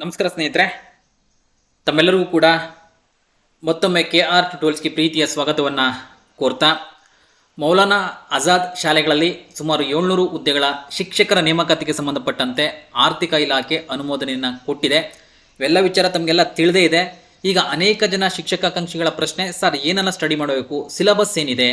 ನಮಸ್ಕಾರ ಸ್ನೇಹಿತರೆ. ತಮ್ಮೆಲ್ಲರಿಗೂ ಕೂಡ ಮತ್ತೊಮ್ಮೆ ಕೆ ಆರ್ ಟ್ಯುಟೋಲ್ಸ್ಗೆ ಪ್ರೀತಿಯ ಸ್ವಾಗತವನ್ನು ಕೋರ್ತಾ, ಮೌಲಾನಾ ಆಜಾದ್ ಶಾಲೆಗಳಲ್ಲಿ ಸುಮಾರು ಏಳ್ನೂರು ಹುದ್ದೆಗಳ ಶಿಕ್ಷಕರ ನೇಮಕಾತಿಗೆ ಸಂಬಂಧಪಟ್ಟಂತೆ ಆರ್ಥಿಕ ಇಲಾಖೆ ಅನುಮೋದನೆಯನ್ನು ಕೊಟ್ಟಿದೆ. ಇವೆಲ್ಲ ವಿಚಾರ ತಮಗೆಲ್ಲ ತಿಳಿದೇ ಇದೆ. ಈಗ ಅನೇಕ ಜನ ಶಿಕ್ಷಕಾಕಾಂಕ್ಷಿಗಳ ಪ್ರಶ್ನೆ, ಸರ್, ಏನನ್ನು ಸ್ಟಡಿ ಮಾಡಬೇಕು? ಸಿಲೆಬಸ್ ಏನಿದೆ?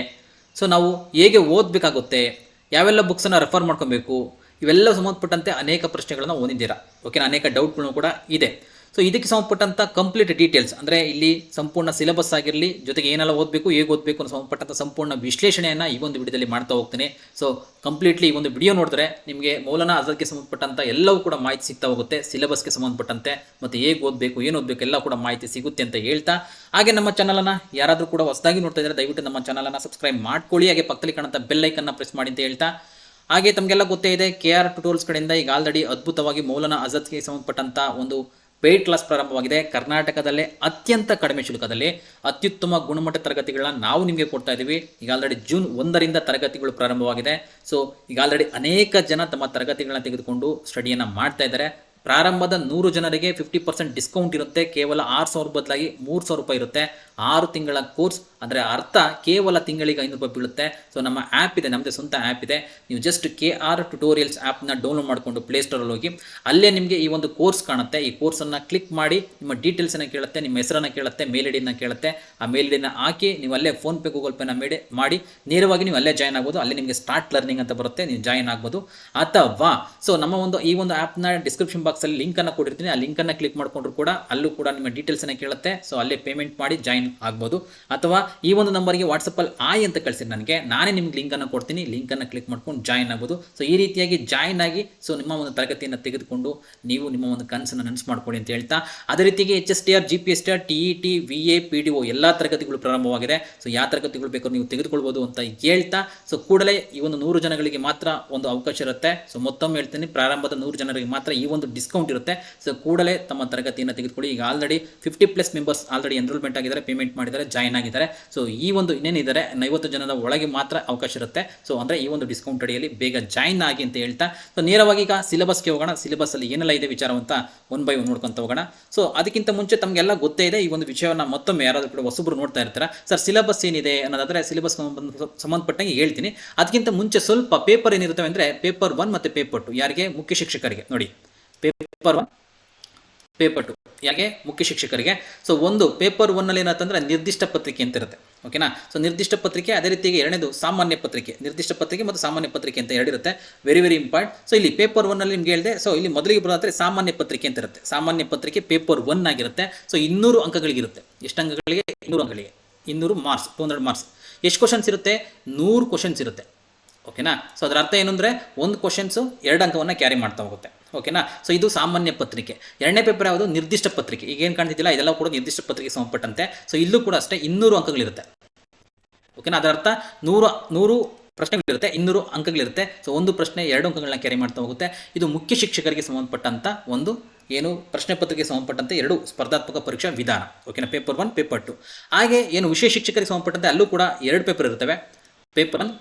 ಸೊ ನಾವು ಹೇಗೆ ಓದಬೇಕಾಗುತ್ತೆ? ಯಾವೆಲ್ಲ ಬುಕ್ಸನ್ನು ರೆಫರ್ ಮಾಡ್ಕೊಬೇಕು? ಇವೆಲ್ಲ ಸಂಬಂಧಪಟ್ಟಂತೆ ಅನೇಕ ಪ್ರಶ್ನೆಗಳನ್ನು ಓದಿದ್ದೀರಾ. ಓಕೆನಾ ಅನೇಕ ಡೌಟ್ಗಳು ಕೂಡ ಇದೆ. ಸೊ ಇದಕ್ಕೆ ಸಂಬಂಧಪಟ್ಟಂಥ ಕಂಪ್ಲೀಟ್ ಡೀಟೇಲ್ಸ್ ಅಂದರೆ ಇಲ್ಲಿ ಸಂಪೂರ್ಣ ಸಿಲೆಬಸ್ ಆಗಿರಲಿ, ಜೊತೆಗೆ ಏನೆಲ್ಲ ಓದಬೇಕು, ಹೇಗೆ ಓದಬೇಕು ಅನ್ನೋ ಸಂಬಂಧಪಟ್ಟಂಥ ಸಂಪೂರ್ಣ ವಿಶ್ಲೇಷಣೆಯನ್ನು ಈ ಒಂದು ವಿಡಿಯೋದಲ್ಲಿ ಮಾಡ್ತಾ ಹೋಗ್ತೀನಿ. ಸೊ ಕಂಪ್ಲೀಟ್ಲಿ ಈ ಒಂದು ವಿಡಿಯೋ ನೋಡಿದ್ರೆ ನಿಮಗೆ ಮೌಲನ ಅದಕ್ಕೆ ಸಂಬಂಧಪಟ್ಟಂಥ ಎಲ್ಲವೂ ಕೂಡ ಮಾಹಿತಿ ಸಿಗ್ತಾ ಹೋಗುತ್ತೆ. ಸಿಲೆಬಸ್ಗೆ ಸಂಬಂಧಪಟ್ಟಂತೆ, ಮತ್ತು ಹೇಗೆ ಓದಬೇಕು, ಏನು ಓದಬೇಕು ಎಲ್ಲ ಕೂಡ ಮಾಹಿತಿ ಸಿಗುತ್ತೆ ಅಂತ ಹೇಳ್ತಾ. ಹಾಗೆ ನಮ್ಮ ಚಾನಲನ್ನು ಯಾರಾದರೂ ಕೂಡ ಹೊಸದಾಗಿ ನೋಡ್ತಾ ಇದ್ದಾರೆ ದಯವಿಟ್ಟು ನಮ್ಮ ಚಾನಲನ್ನು ಸಬ್ಸ್ಕ್ರೈಬ್ ಮಾಡ್ಕೊಳ್ಳಿ. ಹಾಗೆ ಪಕ್ಕದಲ್ಲಿ ಕಾಣುವಂಥ ಬೆಲ್ಲೈಕನ್ನು ಪ್ರೆಸ್ ಮಾಡಿ ಅಂತ ಹೇಳ್ತಾ. ಹಾಗೆ ತಮಗೆಲ್ಲ ಗೊತ್ತೇ ಇದೆ ಕೆ ಆರ್ ಟುಟೋಲ್ಸ್ ಕಡೆಯಿಂದ ಈಗ ಆಲ್ರೆಡಿ ಅದ್ಭುತವಾಗಿ ಮೌಲನ ಆಜಾದ್ಗೆ ಸಂಬಂಧಪಟ್ಟಂಥ ಒಂದು ಪೇಯ್ಡ್ ಕ್ಲಾಸ್ ಪ್ರಾರಂಭವಾಗಿದೆ. ಕರ್ನಾಟಕದಲ್ಲೇ ಅತ್ಯಂತ ಕಡಿಮೆ ಶುಲ್ಕದಲ್ಲಿ ಅತ್ಯುತ್ತಮ ಗುಣಮಟ್ಟ ತರಗತಿಗಳನ್ನ ನಾವು ನಿಮಗೆ ಕೊಡ್ತಾ ಇದ್ದೀವಿ ಈಗ ಆಲ್ರೆಡಿ ಜೂನ್ ಒಂದರಿಂದ ತರಗತಿಗಳು ಪ್ರಾರಂಭವಾಗಿದೆ. ಸೊ ಈಗ ಆಲ್ರೆಡಿ ಅನೇಕ ಜನ ತಮ್ಮ ತರಗತಿಗಳನ್ನ ತೆಗೆದುಕೊಂಡು ಸ್ಟಡಿಯನ್ನು ಮಾಡ್ತಾ ಇದ್ದಾರೆ. ಪ್ರಾರಂಭದ ನೂರು ಜನರಿಗೆ ಫಿಫ್ಟಿ ಪರ್ಸೆಂಟ್ ಡಿಸ್ಕೌಂಟ್ ಇರುತ್ತೆ. ಕೇವಲ ಆರು ಸಾವಿರ ಬದಲಾಗಿ ಮೂರು ಸಾವಿರ ರೂಪಾಯಿ ಇರುತ್ತೆ. ಆರು ತಿಂಗಳ ಕೋರ್ಸ್, ಅಂದರೆ ಅರ್ಥ ಕೇವಲ ತಿಂಗಳಿಗೆ ಐನೂರು ರೂಪಾಯಿ ಬೀಳುತ್ತೆ. ಸೊ ನಮ್ಮ ಆ್ಯಪ್ ಇದೆ ನಮ್ಮದೇ ಸ್ವಂತ ಆ್ಯಪ್ ಇದೆ. ನೀವು ಜಸ್ಟ್ ಕೆ ಆರ್ ಟ್ಯುಟೋರಿಯಲ್ಸ್ ಆ್ಯಪ್ನ ಡೌನ್ಲೋಡ್ ಮಾಡಿಕೊಂಡು ಪ್ಲೇಸ್ಟೋರಲ್ಲಿ ಹೋಗಿ, ಅಲ್ಲೇ ನಿಮಗೆ ಈ ಒಂದು ಕೋರ್ಸ್ ಕಾಣುತ್ತೆ. ಈ ಕೋರ್ಸನ್ನು ಕ್ಲಿಕ್ ಮಾಡಿ, ನಿಮ್ಮ ಡೀಟೇಲ್ಸನ್ನು ಕೇಳುತ್ತೆ, ನಿಮ್ಮ ಹೆಸರನ್ನು ಕೇಳುತ್ತೆ ಮೇಲ್ ಐಡಿನ ಕೇಳುತ್ತೆ. ಆ ಮೇಲ್ ಐಡಿನ ಹಾಕಿ, ನೀವು ಅಲ್ಲೇ ಫೋನ್ಪೇ ಗೂಗಲ್ ಪೇನ ಮೇಡಿ, ಮಾಡಿ, ನೇರವಾಗಿ ನೀವು ಅಲ್ಲೇ ಜಾಯ್ನ್ ಆಗ್ಬೋದು. ಅಲ್ಲಿ ನಿಮಗೆ ಸ್ಟಾರ್ಟ್ ಲರ್ನಿಂಗ್ ಅಂತ ಬರುತ್ತೆ, ನೀವು ಜಾಯ್ನ್ ಆಗ್ಬೋದು. ಅಥವಾ ಸೊ ನಮ್ಮ ಒಂದು ಈ ಒಂದು ಆ್ಯಪ್ನ ಡಿಸ್ಕ್ರಿಪ್ಷನ್ ಬಾಕ್ಸಲ್ಲಿ ಲಿಂಕನ್ನು ಕೊಟ್ಟಿರ್ತೀನಿ. ಆ ಲಿಂಕ್ ಅನ್ನ ಕ್ಲಿಕ್ ಮಾಡ್ಕೊಂಡ್ರು ಕೂಡ ಅಲ್ಲೂ ಕೂಡ ನಿಮ್ಮ ಡೀಟೇಲ್ಸನ್ನು ಕೇಳುತ್ತೆ. ಸೊ ಅಲ್ಲೇ ಪೇಮೆಂಟ್ ಮಾಡಿ ಜಾಯಿನ್ ಆಗ್ಬೋದು. ಅಥವಾ ಈ ಒಂದು ನಂಬರ್ಗೆ ವಾಟ್ಸಪ್ಪಲ್ಲಿ ಆಯ್ ಅಂತ ಕಳಿಸಿ ನನಗೆ. ನಾನೇ ನಿಮ್ಗೆ ಲಿಂಕನ್ನು ಕೊಡ್ತೀನಿ. ಲಿಂಕ್ ಅನ್ನ ಕ್ಲಿಕ್ ಮಾಡ್ಕೊಂಡು ಜಾಯಿನ್ ಆಗ್ಬೋದು. ಸೊ ಈ ರೀತಿಯಾಗಿ ಜಾಯಿನ್ ಆಗಿ ಸೊ ನಿಮ್ಮ ಒಂದು ತರಗತಿಯನ್ನು ತೆಗೆದುಕೊಂಡು ನೀವು ನಿಮ್ಮ ಒಂದು ಕನಸನ್ನು ನನಸು ಮಾಡ್ಕೊಳ್ಳಿ ಅಂತ ಹೇಳ್ತಾ, ಅದೇ ರೀತಿಯಾಗಿ H S T R G P S T R T E T V A P D O ಎಲ್ಲ ತರಗತಿಗಳು ಪ್ರಾರಂಭವಾಗಿದೆ. ಸೊ ಯಾವ ತರಗತಿಗಳು ಬೇಕೋ ನೀವು ತೆಗೆದುಕೊಳ್ಬೋದು ಅಂತ ಹೇಳ್ತಾ ಸೊ ಕೂಡಲೇ ಈ ಒಂದು ನೂರು ಜನಗಳಿಗೆ ಮಾತ್ರ ಒಂದು ಅವಕಾಶ ಇರುತ್ತೆ. ಸೊ ಮತ್ತೊಮ್ಮೆ ಹೇಳ್ತೀನಿ, ಪ್ರಾರಂಭದ ನೂರು ಜನರಿಗೆ ಮಾತ್ರ ಈ ಒಂದು ಡಿಸ್ಕೌಂಟ್ ಇರುತ್ತೆ. ಸೊ ಕೂಡಲೇ ತಮ್ಮ ತರಗತಿಯನ್ನು ತೆಗೆದುಕೊಳ್ಳಿ. ಈಗ already fifty plus members already enrollment ಆಗಿದ್ದಾರೆ ಪೇಮೆಂಟ್ ಮಾಡಿದ್ದಾರೆ ಜಾಯ್ನ್ ಆಗಿದ್ದಾರೆ. ಸೊ ಈ ಒಂದು ಇನ್ನೇನಿದ್ದಾರೆ ಐವತ್ತು ಜನದ ಒಳಗೆ ಮಾತ್ರ ಅವಕಾಶ ಇರುತ್ತೆ. ಸೊ ಅಂದರೆ ಈ ಒಂದು ಡಿಸ್ಕೌಂಟ್ ಅಡಿಯಲ್ಲಿ ಬೇಗ ಜಾಯ್ನ್ ಆಗಿ ಅಂತ ಹೇಳ್ತಾ. ಸೊ ನೇರವಾಗಿ ಈಗ ಸಿಲೆಬಸ್ಗೆ ಹೋಗೋಣ. ಸಿಲೆಬಸ್ಸಲ್ಲಿ ಏನೆಲ್ಲ ಇದೆ ವಿಚಾರವಂತ ಒನ್ ಬೈ ಒನ್ ನೋಡ್ಕೊಂತ ಹೋಗೋಣ. ಸೊ ಅದಕ್ಕಿಂತ ಮುಂಚೆ ತಮಗೆಲ್ಲ ಗೊತ್ತೇ ಇದೆ ಈ ಒಂದು ವಿಷಯವನ್ನು ಮತ್ತೊಮ್ಮೆ ಯಾರಾದರೂ ಕೂಡ ಹೊಸಬ್ರು ನೋಡ್ತಾ ಇರ್ತಾರೆ? ಸರ್ ಸಿಲೆಬಸ್ ಏನಿದೆ ಅನ್ನೋದಾದರೆ ಸಿಲೆಬಸ್ ಸಂಬಂಧಪಟ್ಟಂಗೆ ಹೇಳ್ತೀನಿ. ಅದಕ್ಕಿಂತ ಮುಂಚೆ ಸ್ವಲ್ಪ ಪೇಪರ್ ಏನಿರುತ್ತವೆ ಅಂದರೆ ಪೇಪರ್ ಒನ್ ಮತ್ತು ಪೇಪರ್ ಟು ಯಾರಿಗೆ? ಮುಖ್ಯ ಶಿಕ್ಷಕರಿಗೆ. ನೋಡಿ. ಪೇಪರ್ ಒನ್, ಪೇಪರ್ ಟು, ಯಾಕೆ? ಮುಖ್ಯ ಶಿಕ್ಷಕರಿಗೆ. ಸೊ ಒಂದು, ಪೇಪರ್ ಒನ್ನಲ್ಲಿ ಏನಂತಂದ್ರೆ ನಿರ್ದಿಷ್ಟ ಪತ್ರಿಕೆ ಅಂತ ಇರುತ್ತೆ. ಓಕೆನಾ ಸೊ ನಿರ್ದಿಷ್ಟ ಪತ್ರಿಕೆ ಅದೇ ರೀತಿಯಾಗಿ ಎರಡನೇದು ಸಾಮಾನ್ಯ ಪತ್ರಿಕೆ. ನಿರ್ದಿಷ್ಟ ಪತ್ರಿಕೆ ಮತ್ತು ಸಾಮಾನ್ಯ ಪತ್ರಿಕೆ ಅಂತ ಎರಡಿರುತ್ತೆ ವೆರಿ ವೆರಿ ಇಂಪಾರ್ಟೆಂಟ್ ಸೊ ಇಲ್ಲಿ ಪೇಪರ್ ಒನ್ನಲ್ಲಿ ನಿಮ್ಗೆ ಹೇಳಿದೆ ಸೊ ಇಲ್ಲಿ ಮೊದಲಿಗೆ ಬರೋದಾದ್ರೆ ಸಾಮಾನ್ಯ ಪತ್ರಿಕೆ ಅಂತ ಇರುತ್ತೆ. ಸಾಮಾನ್ಯ ಪತ್ರಿಕೆ ಪೇಪರ್ ಒನ್ ಆಗಿರುತ್ತೆ. ಸೊ ಇನ್ನೂರು ಅಂಕಗಳಿಗಿರುತ್ತೆ ಎಷ್ಟು ಅಂಕಗಳಿಗೆ? ಇನ್ನೂರು ಅಂಕಗಳಿಗೆ. ಇನ್ನೂರು ಮಾರ್ಕ್ಸ್ ಟೂ ಹಂಡ್ರೆಡ್ ಮಾರ್ಕ್ಸ್. ಎಷ್ಟು ಕ್ವಶನ್ಸ್ ಇರುತ್ತೆ? ನೂರು ಕ್ವಶನ್ಸ್ ಇರುತ್ತೆ. ಓಕೆನಾ ಸೊ ಅದರ ಅರ್ಥ ಏನು ಅಂದರೆ, ಒಂದು ಕ್ವಶನ್ಸು ಎರಡು ಅಂಕವನ್ನು ಕ್ಯಾರಿ ಮಾಡ್ತಾ ಹೋಗುತ್ತೆ. ಓಕೆನಾ? ಸೊ ಇದು ಸಾಮಾನ್ಯ ಪತ್ರಿಕೆ. ಎರಡನೇ ಪೇಪರ್ ಯಾವುದು? ನಿರ್ದಿಷ್ಟ ಪತ್ರಿಕೆ. ಈಗ ಏನು ಕಾಣ್ತಿದ್ದಿಲ್ಲ? ಇದೆಲ್ಲ ಕೂಡ ನಿರ್ದಿಷ್ಟ ಪತ್ರಿಕೆ ಸಂಬಂಧಪಟ್ಟಂತೆ. ಸೊ ಇಲ್ಲೂ ಕೂಡ ಅಷ್ಟೇ ಇನ್ನೂರು ಅಂಕಗಳಿರುತ್ತೆ. ಓಕೆನಾ? ಅದರ ಅರ್ಥ ನೂರು ನೂರು ಪ್ರಶ್ನೆಗಳಿರುತ್ತೆ, ಇನ್ನೂರು ಅಂಕಗಳಿರುತ್ತೆ. ಸೊ ಒಂದು ಪ್ರಶ್ನೆ, ಎರಡು ಅಂಕಗಳನ್ನ ಕ್ಯಾರಿ ಮಾಡ್ತಾ ಹೋಗುತ್ತೆ. ಇದು ಮುಖ್ಯ ಶಿಕ್ಷಕರಿಗೆ ಸಂಬಂಧಪಟ್ಟಂಥ ಒಂದು ಏನು ಪ್ರಶ್ನೆ ಪತ್ರಿಕೆಗೆ ಸಂಬಂಧಪಟ್ಟಂತೆ ಎರಡು ಸ್ಪರ್ಧಾತ್ಮಕ ಪರೀಕ್ಷಾ ವಿಧಾನ. ಓಕೆನಾ? ಪೇಪರ್ ಒನ್ ಪೇಪರ್ ಟು ಹಾಗೆ ಏನು ವಿಶೇಷ ಶಿಕ್ಷಕರಿಗೆ ಸಂಬಂಧಪಟ್ಟಂತೆ ಅಲ್ಲೂ ಕೂಡ ಎರಡು ಪೇಪರ್ ಇರ್ತವೆ paper one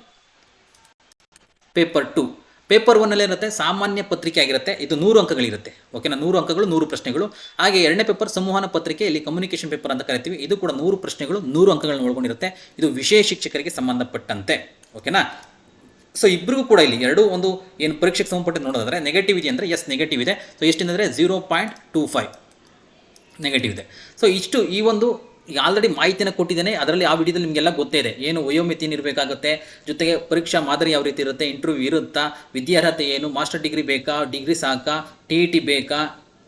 paper two paper ಒನ್ನಲ್ಲಿ ಇರುತ್ತೆ, ಸಾಮಾನ್ಯ ಪತ್ರಿಕೆ ಆಗಿರುತ್ತೆ, ಇದು ನೂರು ಅಂಕಗಳಿರುತ್ತೆ. ಓಕೆನಾ ನೂರು ಅಂಕಗಳು, ನೂರು ಪ್ರಶ್ನೆಗಳು. ಹಾಗೆ ಎರಡನೇ ಪೇಪರ್ ಸಂವಹನ ಪತ್ರಿಕೆ, ಇಲ್ಲಿ ಕಮ್ಯುನಿಕೇಷನ್ ಪೇಪರ್ ಅಂತ ಕರಿತೀವಿ. ಇದು ಕೂಡ ನೂರು ಪ್ರಶ್ನೆಗಳು, ನೂರು ಅಂಕಗಳನ್ನು ಒಳಗೊಂಡಿರುತ್ತೆ. ಇದು ವಿಷಯ ಶಿಕ್ಷಕರಿಗೆ ಸಂಬಂಧಪಟ್ಟಂತೆ. ಓಕೆನಾ ಸೊ ಇಬ್ಬರಿಗೂ ಕೂಡ ಇಲ್ಲಿ ಎರಡು ಒಂದು ಏನು ಪರೀಕ್ಷೆಗೆ ಸಂಬಂಧಪಟ್ಟ ನೋಡೋದಾದ್ರೆ ನೆಗೆಟಿವ್ ಇದೆ ಅಂದರೆ ಎಸ್ ನೆಗೆಟಿವ್ ಇದೆ. So ಎಷ್ಟಿಂದರೆ zero point two five negative ಇದೆ. ಸೊ ಇಷ್ಟು ಈ ಒಂದು ಈಗ ಆಲ್ರೆಡಿ ಮಾಹಿತಿನ ಕೊಟ್ಟಿದ್ದೇನೆ, ಅದರಲ್ಲಿ ಆ ವಿಡಿಯೋದಲ್ಲಿ ನಿಮಗೆಲ್ಲ ಗೊತ್ತೇ ಇದೆ. ಏನು ವಯೋಮಿತಿ ಇರಬೇಕಾಗುತ್ತೆ ಜೊತೆಗೆ ಪರೀಕ್ಷಾ ಮಾದರಿ ಯಾವ ರೀತಿ ಇರುತ್ತೆ ಇಂಟರ್ವ್ಯೂ ಇರುತ್ತಾ, ವಿದ್ಯಾರ್ಹತೆ ಏನು ಮಾಸ್ಟರ್ ಡಿಗ್ರಿ ಬೇಕಾ ಡಿಗ್ರಿ ಸಾಕಾ ಟಿ ಇ ಟಿ ಬೇಕಾ